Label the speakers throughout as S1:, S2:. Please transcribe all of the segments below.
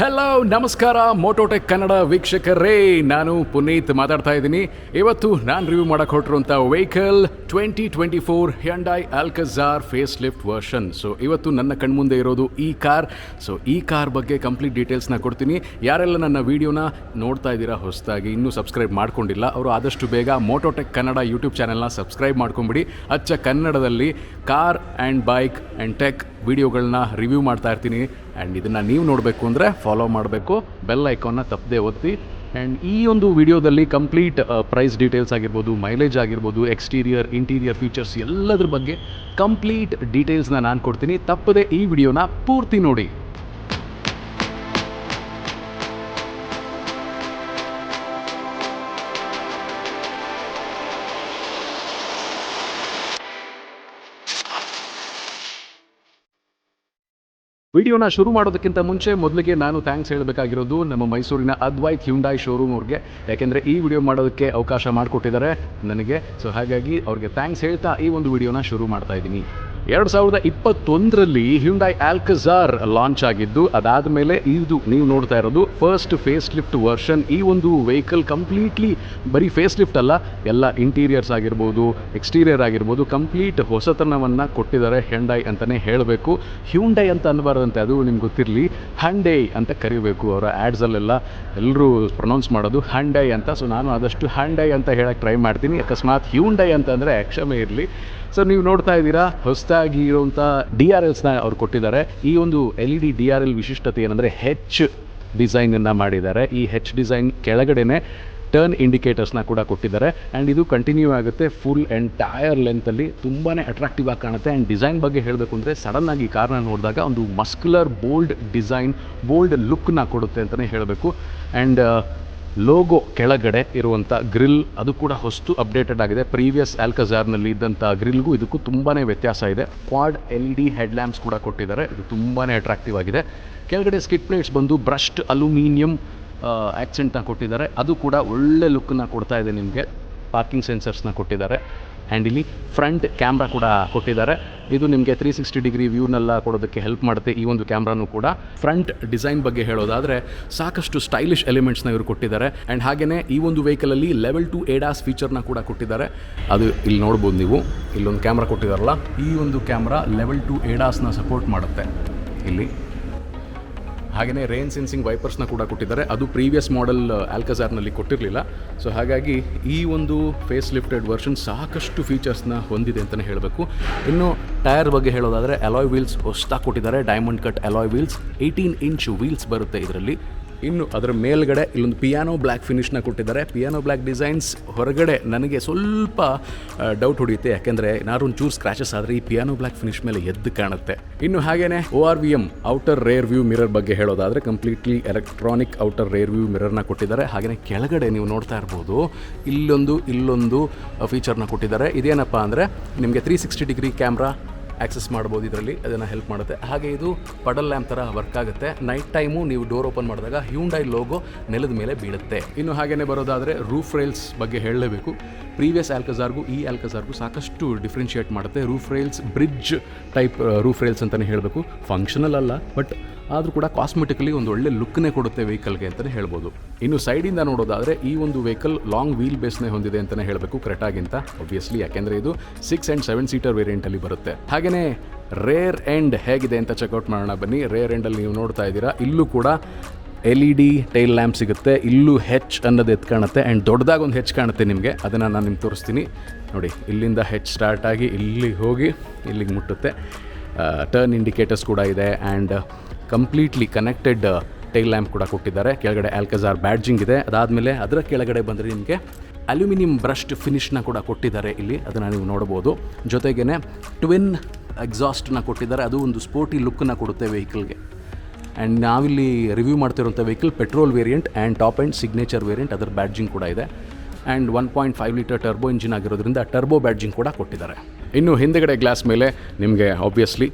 S1: Hello ನಮಸ್ಕಾರ ಮೋಟೋಟೆಕ್ ಕನ್ನಡ ವೀಕ್ಷಕರೇ. ನಾನು ಪುನೀತ್ ಮಾತಾಡ್ತಾ ಇದ್ದೀನಿ. ಇವತ್ತು ನಾನು ರಿವ್ಯೂ ಮಾಡಕ್ಕೆ ಹೊರಟಿರುವಂಥ vehicle twenty twenty four Hyundai Alcazar facelift version so ಇವತ್ತು ನನ್ನ ಕಣ್ಮುಂದೆ ಇರೋದು ಈ ಕಾರ್. ಸೊ ಈ ಕಾರ್ ಬಗ್ಗೆ ಕಂಪ್ಲೀಟ್ ಡೀಟೇಲ್ಸ್ನ ಕೊಡ್ತೀನಿ. ಯಾರೆಲ್ಲ ನನ್ನ ವೀಡಿಯೋನ ನೋಡ್ತಾ ಇದ್ದೀರಾ ಹೊಸದಾಗಿ, ಇನ್ನೂ ಸಬ್ಸ್ಕ್ರೈಬ್ ಮಾಡ್ಕೊಂಡಿಲ್ಲ, ಅವರು ಆದಷ್ಟು ಬೇಗ ಮೋಟೋಟೆಕ್ ಕನ್ನಡ ಯೂಟ್ಯೂಬ್ ಚಾನೆಲ್ನ ಸಬ್ಸ್ಕ್ರೈಬ್ ಮಾಡ್ಕೊಂಬಿಡಿ. ಅಚ್ಚ ಕನ್ನಡದಲ್ಲಿ car and bike and tech ವಿಡಿಯೋಗಳನ್ನ ರಿವ್ಯೂ ಮಾಡ್ತಾ ಇರ್ತೀನಿ. ಆ್ಯಂಡ್ ಇದನ್ನು ನೀವು ನೋಡಬೇಕು ಅಂದರೆ ಫಾಲೋ ಮಾಡಬೇಕು. ಬೆಲ್ ಐಕಾನ್ನ ತಪ್ಪದೆ ಒತ್ತಿ. ಆ್ಯಂಡ್ ಈ ಒಂದು ವಿಡಿಯೋದಲ್ಲಿ ಕಂಪ್ಲೀಟ್ ಪ್ರೈಸ್ ಡೀಟೇಲ್ಸ್ ಆಗಿರ್ಬೋದು ಮೈಲೇಜ್ ಆಗಿರ್ಬೋದು ಎಕ್ಸ್ಟೀರಿಯರ್ ಇಂಟೀರಿಯರ್ ಫೀಚರ್ಸ್ ಎಲ್ಲದ್ರ ಬಗ್ಗೆ ಕಂಪ್ಲೀಟ್ ಡೀಟೇಲ್ಸ್ನ ನಾನು ಕೊಡ್ತೀನಿ. ತಪ್ಪದೆ ಈ ವಿಡಿಯೋನ ಪೂರ್ತಿ ನೋಡಿ. ವಿಡಿಯೋನ ಶುರು ಮಾಡೋದಕ್ಕಿಂತ ಮುಂಚೆ ಮೊದಲಿಗೆ ನಾನು ಥ್ಯಾಂಕ್ಸ್ ಹೇಳಬೇಕಾಗಿರೋದು ನಮ್ಮ ಮೈಸೂರಿನ ಅದ್ವೈತ್ ಹ್ಯುಂಡಾಯ್ ಶೋರೂಮ್ ಅವ್ರಿಗೆ. ಯಾಕೆಂದರೆ ಈ ವಿಡಿಯೋ ಮಾಡೋದಕ್ಕೆ ಅವಕಾಶ ಮಾಡಿಕೊಟ್ಟಿದ್ದಾರೆ ನನಗೆ. ಸೊ ಹಾಗಾಗಿ ಅವ್ರಿಗೆ ಥ್ಯಾಂಕ್ಸ್ ಹೇಳ್ತಾ ಈ ಒಂದು ವಿಡಿಯೋನ ಶುರು ಮಾಡ್ತಾ ಇದ್ದೀನಿ. ಎರಡು ಸಾವಿರದ ಇಪ್ಪತ್ತೊಂದರಲ್ಲಿ ಹ್ಯುಂಡೈ ಆಲ್ಕಜಾರ್ ಲಾಂಚ್ ಆಗಿದ್ದು ಅದಾದ ಮೇಲೆ ಇದು ನೀವು ನೋಡ್ತಾ ಇರೋದು ಫಸ್ಟ್ ಫೇಸ್ ಲಿಫ್ಟ್ ವರ್ಷನ್ ಈ ಒಂದು ವೆಹಿಕಲ್ ಕಂಪ್ಲೀಟ್ಲಿ ಬರೀ ಫೇಸ್ ಲಿಫ್ಟ್ ಅಲ್ಲ, ಎಲ್ಲ ಇಂಟೀರಿಯರ್ಸ್ ಆಗಿರ್ಬೋದು ಎಕ್ಸ್ಟೀರಿಯರ್ ಆಗಿರ್ಬೋದು ಕಂಪ್ಲೀಟ್ ಹೊಸತನವನ್ನು ಕೊಟ್ಟಿದ್ದಾರೆ ಹೆಂಡೈ ಅಂತಲೇ ಹೇಳಬೇಕು. ಹ್ಯುಂಡೈ ಅಂತ ಅನ್ಬಾರ್ದಂತೆ ಅದು ನಿಮ್ಗೆ ಗೊತ್ತಿರಲಿ. ಹ್ಯಾಂಡೈ ಅಂತ ಕರಿಬೇಕು ಅವರ ಆ್ಯಡ್ಸಲ್ಲೆಲ್ಲ ಎಲ್ಲರೂ ಪ್ರೊನೌನ್ಸ್ ಮಾಡೋದು ಹ್ಯಾಂಡೈ ಅಂತ. ಸೊ ನಾನು ಆದಷ್ಟು ಹ್ಯಾಂಡೈ ಅಂತ ಹೇಳಕ್ಕೆ ಟ್ರೈ ಮಾಡ್ತೀನಿ. ಅಕಸ್ಮಾತ್ ಹ್ಯೂಂಡೈ ಅಂತಂದರೆ ಕ್ಷಮೆ ಇರಲಿ. ಸೊ ನೀವು ನೋಡ್ತಾ ಇದ್ದೀರಾ, ಹೊಸದಾಗಿ ಇರುವಂಥ ಡಿ ಆರ್ ಎಲ್ಸ್ನ ಅವ್ರು ಕೊಟ್ಟಿದ್ದಾರೆ. ಈ ಒಂದು L E D D R L ವಿಶಿಷ್ಟತೆ ಏನಂದರೆ ಹೆಚ್ ಡಿಸೈನನ್ನು ಮಾಡಿದ್ದಾರೆ. ಈ ಹೆಚ್ ಡಿಸೈನ್ ಕೆಳಗಡೆನೆ ಟರ್ನ್ ಇಂಡಿಕೇಟರ್ಸ್ನ ಕೂಡ ಕೊಟ್ಟಿದ್ದಾರೆ. ಆ್ಯಂಡ್ ಇದು ಕಂಟಿನ್ಯೂ ಆಗುತ್ತೆ ಫುಲ್ ಎಂಟೈರ್ ಲೆಂತಲ್ಲಿ ತುಂಬಾ ಅಟ್ರಾಕ್ಟಿವ್ ಆಗಿ ಕಾಣುತ್ತೆ. ಆ್ಯಂಡ್ ಡಿಸೈನ್ ಬಗ್ಗೆ ಹೇಳಬೇಕು ಅಂದರೆ ಸಡನ್ನಾಗಿ ಕಾರನ್ನ ನೋಡಿದಾಗ ಒಂದು ಮಸ್ಕ್ಯುಲರ್ ಬೋಲ್ಡ್ ಡಿಸೈನ್, ಬೋಲ್ಡ್ ಲುಕ್ನ ಕೊಡುತ್ತೆ ಅಂತಲೇ ಹೇಳಬೇಕು. ಆ್ಯಂಡ್ ಲೋಗೋ ಕೆಳಗಡೆ ಇರುವಂಥ ಗ್ರಿಲ್, ಅದು ಕೂಡ ಹೊಸ್ತು ಅಪ್ಡೇಟೆಡ್ ಆಗಿದೆ. ಪ್ರೀವಿಯಸ್ ಆಲ್ಕಜಾರ್ನಲ್ಲಿ ಇದ್ದಂಥ ಗ್ರಿಲ್ಗೂ ಇದಕ್ಕೂ ತುಂಬಾ ವ್ಯತ್ಯಾಸ ಇದೆ. Quad L E D headlamps ಕೂಡ ಕೊಟ್ಟಿದ್ದಾರೆ. ಇದು ತುಂಬಾ ಅಟ್ರಾಕ್ಟಿವ್ ಆಗಿದೆ. ಕೆಳಗಡೆ ಸ್ಕಿಟ್ ಪ್ಲೇಟ್ಸ್ ಬಂದು ಬ್ರಷ್ಡ್ ಅಲ್ಯೂಮಿನಿಯಂ ಆ್ಯಕ್ಸೆಂಟ್ನ ಕೊಟ್ಟಿದ್ದಾರೆ. ಅದು ಕೂಡ ಒಳ್ಳೆ ಲುಕ್ಕನ್ನ ಕೊಡ್ತಾ ಇದೆ ನಿಮಗೆ. ಪಾರ್ಕಿಂಗ್ ಸೆನ್ಸರ್ಸ್ನ ಕೊಟ್ಟಿದ್ದಾರೆ. ಆ್ಯಂಡ್ ಇಲ್ಲಿ ಫ್ರಂಟ್ ಕ್ಯಾಮ್ರಾ ಕೂಡ ಕೊಟ್ಟಿದ್ದಾರೆ. ಇದು ನಿಮಗೆ ತ್ರೀ ಸಿಕ್ಸ್ಟಿ ಡಿಗ್ರಿ ವ್ಯೂನೆಲ್ಲ ಕೊಡೋದಕ್ಕೆ ಹೆಲ್ಪ್ ಮಾಡುತ್ತೆ ಈ ಒಂದು ಕ್ಯಾಮ್ರಾನು ಕೂಡ. ಫ್ರಂಟ್ ಡಿಸೈನ್ ಬಗ್ಗೆ ಹೇಳೋದಾದರೆ ಸಾಕಷ್ಟು ಸ್ಟೈಲಿಶ್ ಎಲಿಮೆಂಟ್ಸ್ನ ಇವರು ಕೊಟ್ಟಿದ್ದಾರೆ. ಆ್ಯಂಡ್ ಹಾಗೆಯೇ ಈ ಒಂದು ವೆಹಿಕಲಲ್ಲಿ ಲೆವೆಲ್ ಟು ಏಡಾಸ್ ಫೀಚರ್ನ ಕೂಡ ಕೊಟ್ಟಿದ್ದಾರೆ. ಅದು ಇಲ್ಲಿ ನೋಡ್ಬೋದು ನೀವು. ಇಲ್ಲೊಂದು ಕ್ಯಾಮ್ರಾ ಕೊಟ್ಟಿದ್ದಾರಲ್ಲ ಈ ಒಂದು ಕ್ಯಾಮ್ರಾ ಲೆವೆಲ್ ಟು ಏಡಾಸ್ನ ಸಪೋರ್ಟ್ ಮಾಡುತ್ತೆ. ಇಲ್ಲಿ. ಹಾಗೆಯೇ ರೇನ್ ಸೆನ್ಸಿಂಗ್ ವೈಪರ್ಸ್ನ ಕೂಡ ಕೊಟ್ಟಿದ್ದಾರೆ. ಅದು ಪ್ರೀವಿಯಸ್ ಮಾಡೆಲ್ ಆಲ್ಕಜಾರ್ನಲ್ಲಿ ಕೊಟ್ಟಿರಲಿಲ್ಲ. ಸೊ ಹಾಗಾಗಿ ಈ ಒಂದು ಫೇಸ್ ಲಿಫ್ಟೆಡ್ ವರ್ಷನ್ ಸಾಕಷ್ಟು ಫೀಚರ್ಸ್ನ ಹೊಂದಿದೆ ಅಂತಲೇ ಹೇಳಬೇಕು. ಇನ್ನು ಟೈರ್ ಬಗ್ಗೆ ಹೇಳೋದಾದರೆ ಅಲಾಯ್ ವೀಲ್ಸ್ ಹೊಸ್ದಾಗಿ ಕೊಟ್ಟಿದ್ದಾರೆ. Diamond cut alloy wheels eighteen inch wheels ಬರುತ್ತೆ ಇದರಲ್ಲಿ. ಇನ್ನು ಅದರ ಮೇಲ್ಗಡೆ ಇಲ್ಲೊಂದು ಪಿಯಾನೋ ಬ್ಲ್ಯಾಕ್ ಫಿನಿಶ್ನ ಕೊಟ್ಟಿದ್ದಾರೆ. ಪಿಯಾನೋ ಬ್ಲ್ಯಾಕ್ ಡಿಸೈನ್ಸ್ ಹೊರಗಡೆ ನನಗೆ ಸ್ವಲ್ಪ ಡೌಟ್ ಹೊಡೆಯುತ್ತೆ. ಯಾಕೆಂದರೆ ಏನಾದ್ರು ಒಂಚೂರು ಚೂರು ಸ್ಕ್ರಾಚಸ್ ಆದರೆ ಈ ಪಿಯಾನೋ ಬ್ಲ್ಯಾಕ್ ಫಿನಿಶ್ ಮೇಲೆ ಎದ್ದು ಕಾಣುತ್ತೆ. ಇನ್ನು ಹಾಗೇನೆ O R V M outer rear view mirror ಬಗ್ಗೆ ಹೇಳೋದಾದರೆ completely electronic outer rear view ಮಿರರ್ನ ಕೊಟ್ಟಿದ್ದಾರೆ. ಹಾಗೆಯೇ ಕೆಳಗಡೆ ನೀವು ನೋಡ್ತಾ ಇರ್ಬೋದು, ಇಲ್ಲೊಂದು ಇಲ್ಲೊಂದು ಫೀಚರ್ನ ಕೊಟ್ಟಿದ್ದಾರೆ. ಇದೇನಪ್ಪ ಅಂದರೆ ನಿಮಗೆ three sixty degree camera access ಮಾಡ್ಬೋದು ಇದರಲ್ಲಿ, ಅದನ್ನು ಹೆಲ್ಪ್ ಮಾಡುತ್ತೆ. ಹಾಗೆ ಇದು ಪಡಲ್ ಲ್ಯಾಂಪ್ ಥರ ವರ್ಕ್ ಆಗುತ್ತೆ. ನೈಟ್ ಟೈಮು ನೀವು ಡೋರ್ ಓಪನ್ ಮಾಡಿದಾಗ ಹ್ಯೂಂಡೈ ಲೋಗೋ ನೆಲದ ಮೇಲೆ ಬೀಳುತ್ತೆ. ಇನ್ನು ಹಾಗೇನೆ ಬರೋದಾದರೆ ರೂಫ್ ರೈಲ್ಸ್ ಬಗ್ಗೆ ಹೇಳಲೇಬೇಕು. ಪ್ರೀವಿಯಸ್ ಆಲ್ಕಜಾರ್ಗೂ ಈ ಆಲ್ಕಜಾರ್ಗೂ ಸಾಕಷ್ಟು ಡಿಫ್ರೆನ್ಷಿಯೇಟ್ ಮಾಡುತ್ತೆ. Roof rails bridge type roof rails ಅಂತಲೇ ಹೇಳಬೇಕು. ಫಂಕ್ಷನಲ್ ಅಲ್ಲ ಬಟ್ ಆದರೂ ಕೂಡ ಕಾಸ್ಮೆಟಿಕಲಿ ಒಂದು ಒಳ್ಳೆ ಲುಕ್ನೇ ಕೊಡುತ್ತೆ ವೆಹಿಕಲ್ಗೆ ಅಂತಲೇ ಹೇಳ್ಬೋದು. ಇನ್ನು ಸೈಡಿಂದ ನೋಡೋದಾದರೆ ಈ ಒಂದು ವೆಹಿಕಲ್ ಲಾಂಗ್ ವೀಲ್ ಬೇಸ್ನೇ ಹೊಂದಿದೆ ಅಂತಲೇ ಹೇಳಬೇಕು ಕ್ರೆಟಾಗಿಂತ ಒಬ್ವಿಯಸ್ಲಿ ಯಾಕೆಂದರೆ ಇದು ಸಿಕ್ಸ್ ಆ್ಯಂಡ್ ಸೆವೆನ್ ಸೀಟರ್ ವೇರಿಯಂಟಲ್ಲಿ ಬರುತ್ತೆ. ಹಾಗೆಯೇ ರೇರ್ ಎಂಡ್ ಹೇಗಿದೆ ಅಂತ ಚೆಕ್ಔಟ್ ಮಾಡೋಣ ಬನ್ನಿ. ರೇರ್ ಎಂಡಲ್ಲಿ ನೀವು ನೋಡ್ತಾ ಇದ್ದೀರಾ, ಇಲ್ಲೂ ಕೂಡ L E D tail lamp ಸಿಗುತ್ತೆ. ಇಲ್ಲೂ ಹೆಚ್ ಅನ್ನೋದು ಎತ್ ಕಾಣುತ್ತೆ ಆ್ಯಂಡ್ ದೊಡ್ಡದಾಗಿ ಒಂದು ಹೆಚ್ ಕಾಣುತ್ತೆ ನಿಮಗೆ. ಅದನ್ನು ನಾನು ನಿಮ್ಗೆ ತೋರಿಸ್ತೀನಿ. ನೋಡಿ, ಇಲ್ಲಿಂದ ಹೆಚ್ ಸ್ಟಾರ್ಟ್ ಆಗಿ ಇಲ್ಲಿಗೆ ಹೋಗಿ ಇಲ್ಲಿಗೆ ಮುಟ್ಟುತ್ತೆ. ಟರ್ನ್ ಇಂಡಿಕೇಟರ್ಸ್ ಕೂಡ ಇದೆ and completely connected tail lamp ಕೂಡ ಕೊಟ್ಟಿದ್ದಾರೆ. ಕೆಳಗಡೆ ಆಲ್ಕಜಾರ್ ಬ್ಯಾಡ್ಜಿಂಗ್ ಇದೆ. ಅದಾದಮೇಲೆ ಅದರ ಕೆಳಗಡೆ ಬಂದರೆ ನಿಮಗೆ ಅಲ್ಯೂಮಿನಿಯಂ ಬ್ರಷ್ಟ್ ಫಿನಿಶ್ನ ಕೂಡ ಕೊಟ್ಟಿದ್ದಾರೆ ಇಲ್ಲಿ. ಅದನ್ನು ನೀವು ನೋಡ್ಬೋದು ಜೊತೆಗೇ ಟ್ವಿನ್ ಎಕ್ಸಾಸ್ಟ್ನ ಕೊಟ್ಟಿದ್ದಾರೆ. ಅದು ಒಂದು ಸ್ಪೋರ್ಟಿ ಲುಕ್ಕನ್ನು ಕೊಡುತ್ತೆ ವೆಹಿಕಲ್ಗೆ ಆ್ಯಂಡ್ ನಾವಿಲ್ಲಿ review ಮಾಡ್ತಿರೋಂಥ vehicle petrol variant and top and signature variant ಅದರ ಬ್ಯಾಡ್ಜಿಂಗ್ ಕೂಡ ಇದೆ. And one point five litre turbo engine ಆಗಿರೋದ್ರಿಂದ ಟರ್ಬೋ ಬ್ಯಾಡ್ಜಿಂಗ್ ಕೂಡ ಕೊಟ್ಟಿದ್ದಾರೆ. ಇನ್ನು ಹಿಂದೆಗಡೆ ಗ್ಲಾಸ್ ಮೇಲೆ ನಿಮಗೆ ಆಬ್ವಿಯಸ್ಲಿ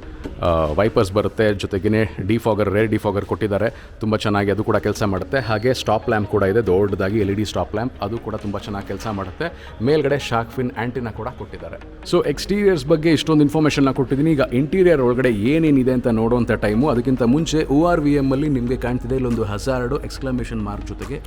S1: ವೈಪರ್ಸ್ ಬರುತ್ತೆ ಜೊತೆಗೇ ಡಿಫಾಗರ್ ರೇರ್ ಡಿಫಾಗರ್ ಕೊಟ್ಟಿದ್ದಾರೆ. ತುಂಬ ಚೆನ್ನಾಗಿ ಅದು ಕೂಡ ಕೆಲಸ ಮಾಡುತ್ತೆ. ಹಾಗೆ ಸ್ಟಾಪ್ ಲ್ಯಾಂಪ್ ಕೂಡ ಇದೆ, ದೊಡ್ಡದಾಗಿ L E D stop lamp ಅದು ಕೂಡ ತುಂಬ ಚೆನ್ನಾಗಿ ಕೆಲಸ ಮಾಡುತ್ತೆ. ಮೇಲ್ಗಡೆ ಶಾರ್ಕ್ ಫಿನ್ ಆ್ಯಂಟಿನ ಕೂಡ ಕೊಟ್ಟಿದ್ದಾರೆ. ಸೊ ಎಕ್ಸ್ಟೀರಿಯರ್ಸ್ ಬಗ್ಗೆ ಇಷ್ಟೊಂದು ಇನ್ಫಾರ್ಮೇಷನ್ನ ಕೊಟ್ಟಿದ್ದೀನಿ. ಈಗ ಇಂಟೀರಿಯರ್ ಒಳಗಡೆ ಏನೇನಿದೆ ಅಂತ ನೋಡುವಂಥ ಟೈಮು ಅದಕ್ಕಿಂತ ಮುಂಚೆ ಓ ಆರ್ ವಿ ಎಮ್ಮಲ್ಲಿ ನಿಮಗೆ ಕಾಣ್ತಿದೆ. ಇಲ್ಲೊಂದು ಹಜಾರ್ಡು ಎಕ್ಸ್ಕ್ಲಮೇಷನ್ ಮಾರ್ಕ್ ಜೊತೆಗೆ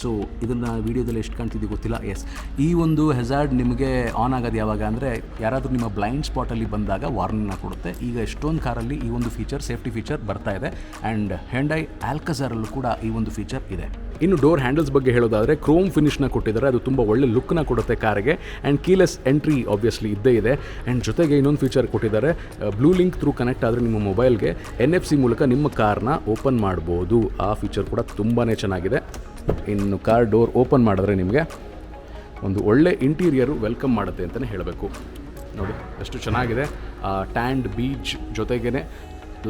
S1: ಸೊ ಇದನ್ನು ವೀಡಿಯೋದಲ್ಲಿ ಎಷ್ಟು ಕಾಣ್ತಿದೆ ಗೊತ್ತಿಲ್ಲ. ಎಸ್ ಈ ಒಂದು ಹೆಜಾರ್ಡ್ ನಿಮಗೆ ಆನ್ ಆಗೋದು ಯಾವಾಗ ಅಂದರೆ, ಯಾರಾದರೂ ನಿಮ್ಮ ಬ್ಲೈಂಡ್ ಸ್ಪಾಟಲ್ಲಿ ಬಂದಾಗ ವಾರ್ನಿಂಗ್ನ ಕೊಡುತ್ತೆ. ಈಗ ಎಷ್ಟೊಂದು ಕಾರಲ್ಲಿ ಈ ಒಂದು ಫೀಚರ್ ಸೇಫ್ಟಿ ಫೀಚರ್ ಬರ್ತಾ ಇದೆ. ಆ್ಯಂಡ್ ಹೆಂಡೈ ಆಲ್ಕಜಾರಲ್ಲೂ ಕೂಡ ಈ ಒಂದು ಫೀಚರ್ ಇದೆ. ಇನ್ನು ಡೋರ್ ಹ್ಯಾಂಡಲ್ಸ್ ಬಗ್ಗೆ ಹೇಳೋದಾದರೆ ಕ್ರೋಮ್ ಫಿನಿಶ್ನ ಕೊಟ್ಟಿದ್ದಾರೆ. ಅದು ತುಂಬ ಒಳ್ಳೆ ಲುಕ್ನ ಕೊಡುತ್ತೆ ಕಾರಿಗೆ ಆ್ಯಂಡ್ ಕೀಲೆಸ್ ಎಂಟ್ರಿ ಆಬ್ವಿಯಸ್ಲಿ ಇದ್ದೇ ಇದೆ. ಆ್ಯಂಡ್ ಜೊತೆಗೆ ಇನ್ನೊಂದು ಫೀಚರ್ ಕೊಟ್ಟಿದ್ದಾರೆ. ಬ್ಲೂ ಲಿಂಕ್ ಥ್ರೂ ಕನೆಕ್ಟ್ ಆದರೆ ನಿಮ್ಮ ಮೊಬೈಲ್ಗೆ ಎನ್ ಎಫ್ ಸಿ ಮೂಲಕ ನಿಮ್ಮ ಕಾರ್ನ ಓಪನ್ ಮಾಡ್ಬೋದು. ಆ ಫೀಚರ್ ಕೂಡ ತುಂಬಾ ಚೆನ್ನಾಗಿದೆ. ಇನ್ನು ಕಾರ್ ಡೋರ್ ಓಪನ್ ಮಾಡಿದ್ರೆ ನಿಮಗೆ ಒಂದು ಒಳ್ಳೆ ಇಂಟೀರಿಯರು ವೆಲ್ಕಮ್ ಮಾಡುತ್ತೆ ಅಂತಲೇ ಹೇಳಬೇಕು. ನೋಡಿ, ಎಷ್ಟು ಚೆನ್ನಾಗಿದೆ. ಟ್ಯಾಂಡ್ ಬೀಚ್ ಜೊತೆಗೇ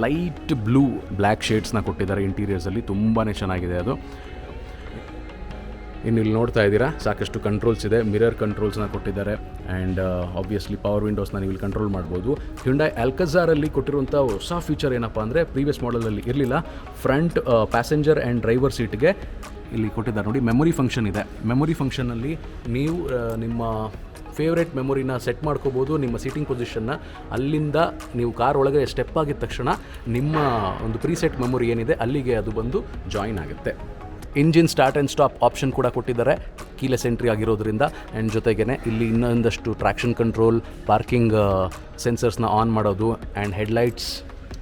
S1: ಲೈಟ್ ಬ್ಲೂ ಬ್ಲ್ಯಾಕ್ ಶೇಡ್ಸ್ನ ಕೊಟ್ಟಿದ್ದಾರೆ ಇಂಟೀರಿಯರ್ಸಲ್ಲಿ. ತುಂಬಾ ಚೆನ್ನಾಗಿದೆ ಅದು. ಇನ್ನು ಇಲ್ಲಿ ನೋಡ್ತಾ ಇದ್ದೀರಾ, ಸಾಕಷ್ಟು ಕಂಟ್ರೋಲ್ಸ್ ಇದೆ. ಮಿರರ್ ಕಂಟ್ರೋಲ್ಸ್ನ ಕೊಟ್ಟಿದ್ದಾರೆ. ಆ್ಯಂಡ್ ಆಬ್ವಿಯಸ್ಲಿ ಪವರ್ ವಿಂಡೋಸ್ನ ನೀವು ಇಲ್ಲಿ ಕಂಟ್ರೋಲ್ ಮಾಡ್ಬೋದು. ಹ್ಯುಂಡೈ ಆಲ್ಕಝಾರಲ್ಲಿ ಕೊಟ್ಟಿರುವಂಥ ಹೊಸ ಫೀಚರ್ ಏನಪ್ಪ ಅಂದರೆ ಪ್ರೀವಿಯಸ್ ಮಾಡಲಲ್ಲಿ ಇರಲಿಲ್ಲ. ಫ್ರಂಟ್ ಪ್ಯಾಸೆಂಜರ್ ಆ್ಯಂಡ್ ಡ್ರೈವರ್ ಸೀಟ್ಗೆ ಇಲ್ಲಿ ಕೊಟ್ಟಿದ್ದಾರೆ ನೋಡಿ ಮೆಮೊರಿ ಫಂಕ್ಷನ್ ಇದೆ. ಮೆಮೊರಿ ಫಂಕ್ಷನಲ್ಲಿ ನೀವು ನಿಮ್ಮ ಫೇವ್ರೇಟ್ ಮೆಮೊರಿನ ಸೆಟ್ ಮಾಡ್ಕೋಬೋದು, ನಿಮ್ಮ ಸೀಟಿಂಗ್ ಪೊಸಿಷನ್ನ ಅಲ್ಲಿಂದ ನೀವು ಕಾರ್ ಒಳಗೆ ಸ್ಟೆಪ್ ಆಗಿದ ತಕ್ಷಣ ನಿಮ್ಮ ಒಂದು ಪ್ರೀಸೆಟ್ ಮೆಮೊರಿ ಏನಿದೆ, ಅಲ್ಲಿಗೆ ಅದು ಬಂದು ಜಾಯಿನ್ ಆಗುತ್ತೆ. Engine start and stop option ಕೂಡ ಕೊಟ್ಟಿದ್ದಾರೆ. ಕೀಲೆಸ್ ಎಂಟ್ರಿ ಆಗಿರೋದ್ರಿಂದ ಆ್ಯಂಡ್ ಜೊತೆಗೇ ಇಲ್ಲಿ ಇನ್ನೊಂದಷ್ಟು ಟ್ರ್ಯಾಕ್ಷನ್ ಕಂಟ್ರೋಲ್ ಪಾರ್ಕಿಂಗ್ ಸೆನ್ಸರ್ಸ್ನ ಆನ್ ಮಾಡೋದು ಆ್ಯಂಡ್ ಹೆಡ್ಲೈಟ್ಸ್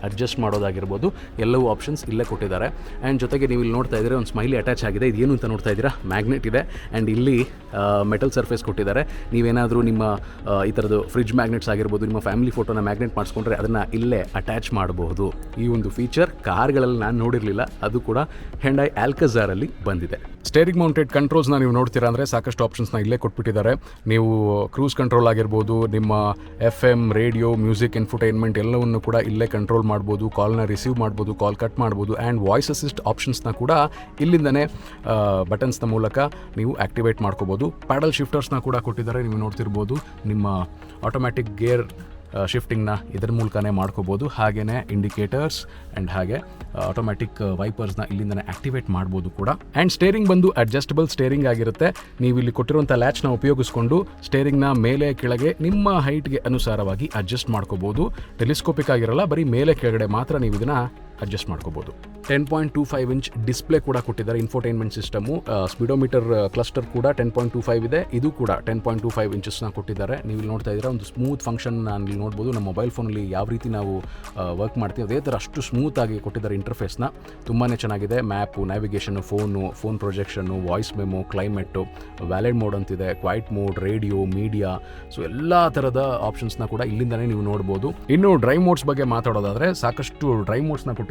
S1: ಅಡ್ಜಸ್ಟ್ ಮಾಡೋದಾಗಿರ್ಬೋದು. ಎಲ್ಲವೂ ಆಪ್ಷನ್ಸ್ ಇಲ್ಲೇ ಕೊಟ್ಟಿದ್ದಾರೆ. ಆ್ಯಂಡ್ ಜೊತೆಗೆ ನೀವು ಇಲ್ಲಿ ನೋಡ್ತಾ ಇದ್ದೀರಾ, ಒಂದು ಸ್ಮೈಲಿ ಅಟ್ಯಾಚ್ ಆಗಿದೆ. ಇದೇನು ಅಂತ ನೋಡ್ತಾ ಇದ್ದೀರಾ? ಮ್ಯಾಗ್ನೆಟ್ ಇದೆ. ಆ್ಯಂಡ್ ಇಲ್ಲಿ ಮೆಟಲ್ ಸರ್ಫೇಸ್ ಕೊಟ್ಟಿದ್ದಾರೆ. ನೀವೇನಾದರೂ ನಿಮ್ಮ ಈ ಥರದ್ದು ಫ್ರಿಜ್ ಮ್ಯಾಗ್ನೆಟ್ಸ್ ಆಗಿರ್ಬೋದು, ನಿಮ್ಮ ಫ್ಯಾಮಿಲಿ ಫೋಟೋನ ಮ್ಯಾಗ್ನೆಟ್ ಮಾಡಿಸ್ಕೊಂಡ್ರೆ ಅದನ್ನು ಇಲ್ಲೇ ಅಟ್ಯಾಚ್ ಮಾಡಬಹುದು. ಈ ಒಂದು ಫೀಚರ್ ಕಾರ್ಗಳಲ್ಲಿ ನಾನು ನೋಡಿರಲಿಲ್ಲ. ಅದು ಕೂಡ ಹೆಂಡೈ ಆಲ್ಕಜಾರಲ್ಲಿ ಬಂದಿದೆ. ಸ್ಟೇರಿಂಗ್ ಮೌಂಟೆಡ್ ಕಂಟ್ರೋಲ್ಸ್ನ ನೀವು ನೋಡ್ತೀರಾ ಅಂದರೆ ಸಾಕಷ್ಟು ಆಪ್ಷನ್ಸ್ನ ಇಲ್ಲೇ ಕೊಟ್ಬಿಟ್ಟಿದ್ದಾರೆ. ನೀವು ಕ್ರೂಸ್ ಕಂಟ್ರೋಲ್ ಆಗಿರ್ಬೋದು, ನಿಮ್ಮ F M radio music entertainment ಎಲ್ಲವನ್ನು ಕೂಡ ಇಲ್ಲೇ ಕಂಟ್ರೋಲ್ ಮಾಡ್ಬೋದು ಕಾಲ್ನ ರಿಸೀವ್ ಮಾಡ್ಬೋದು ಕಾಲ್ ಕಟ್ ಮಾಡ್ಬೋದು ಆ್ಯಂಡ್ ವಾಯ್ಸ್ ಅಸಿಸ್ಟ್ ಆಪ್ಷನ್ಸ್ನ ಕೂಡ ಇಲ್ಲಿಂದನೇ ಬಟನ್ಸ್ನ ಮೂಲಕ ನೀವು ಆ್ಯಕ್ಟಿವೇಟ್ ಮಾಡ್ಕೋಬೋದು. ಪ್ಯಾಡಲ್ ಶಿಫ್ಟರ್ಸ್ನ ಕೂಡ ಕೊಟ್ಟಿದ್ದಾರೆ ನೀವು ನೋಡ್ತಿರ್ಬೋದು. ನಿಮ್ಮ ಆಟೋಮ್ಯಾಟಿಕ್ ಗೇರ್ ಶಿಫ್ಟಿಂಗ್ನ ಇದರ ಮೂಲಕನೇ ಮಾಡ್ಕೋಬೋದು. ಹಾಗೆಯೇ ಇಂಡಿಕೇಟರ್ಸ್ ಆ್ಯಂಡ್ ಹಾಗೆ ಆಟೋಮ್ಯಾಟಿಕ್ ವೈಪರ್ಸ್ನ ಇಲ್ಲಿಂದನೇ ಆಕ್ಟಿವೇಟ್ ಮಾಡ್ಬೋದು ಕೂಡ. ಆ್ಯಂಡ್ ಸ್ಟೇರಿಂಗ್ ಬಂದು ಅಡ್ಜಸ್ಟಬಲ್ ಸ್ಟೇರಿಂಗ್ ಆಗಿರುತ್ತೆ. ನೀವು ಇಲ್ಲಿ ಕೊಟ್ಟಿರುವಂಥ ಲ್ಯಾಚ್ನ ಉಪಯೋಗಿಸ್ಕೊಂಡು ಸ್ಟೇರಿಂಗ್ನ ಮೇಲೆ ಕೆಳಗೆ ನಿಮ್ಮ ಹೈಟ್ಗೆ ಅನುಸಾರವಾಗಿ ಅಡ್ಜಸ್ಟ್ ಮಾಡ್ಕೋಬೋದು. ಟೆಲಿಸ್ಕೋಪಿಕ್ ಆಗಿರಲ್ಲ, ಬರೀ ಮೇಲೆ ಕೆಳಗಡೆ ಮಾತ್ರ ನೀವು ಇದನ್ನು ಅಡ್ಜಸ್ಟ್ ಮಾಡ್ಕೋಬೋದು. Ten point two five inch display ಕೂಡ ಕೊಟ್ಟಿದ್ದಾರೆ ಇನ್ಫೋಟೈನ್ಮೆಂಟ್ ಸಿಸ್ಟಮು ಸ್ಪೀಡೋಮೀಟರ್ ಕ್ಲಸ್ಟರ್ ಕೂಡ ಟೆನ್ ಪಾಯಿಂಟ್ ಟೂ ಫೈವ್ ಇದೆ. ಇದು ಕೂಡ ಟೆನ್ ಪಾಯಿಂಟ್ ಟೂ ಫೈವ್ ಇಂಚಸ್ನ ಕೊಟ್ಟಿದ್ದಾರೆ. ನೀವು ಇಲ್ಲಿ ನೋಡ್ತಾ ಇದ್ದೀರಾ, ಒಂದು ಸ್ಮೂತ್ ಫಂಕ್ಷನ್ ನಾನು ನೋಡ್ಬೋದು. ನಮ್ಮ ಮೊಬೈಲ್ ಫೋನಲ್ಲಿ ಯಾವ ರೀತಿ ನಾವು ವರ್ಕ್ ಮಾಡ್ತೀವಿ, ಅದೇ ಥರ ಅಷ್ಟು ಸ್ಮೂತ್ ಆಗಿ ಕೊಟ್ಟಿದ್ದಾರೆ ಇಂಟರ್ಫೇಸ್ನ ತುಂಬಾ ಚೆನ್ನಾಗಿದೆ. Map navigation phone phone projection voice memo climate valet mode ಅಂತಿದೆ quiet mode radio media so ಎಲ್ಲ ಥರದ ಆಪ್ಷನ್ಸ್ನ ಕೂಡ ಇಲ್ಲಿಂದಲೇ ನೀವು ನೋಡ್ಬೋದು. ಇನ್ನು ಡ್ರೈ ಮೋಡ್ಸ್ ಬಗ್ಗೆ ಮಾತಾಡೋದಾದರೆ ಸಾಕಷ್ಟು ಡ್ರೈ ಮೋಡ್ಸ್ನ ಕೊಟ್ಟಿದ್ದಾರೆ.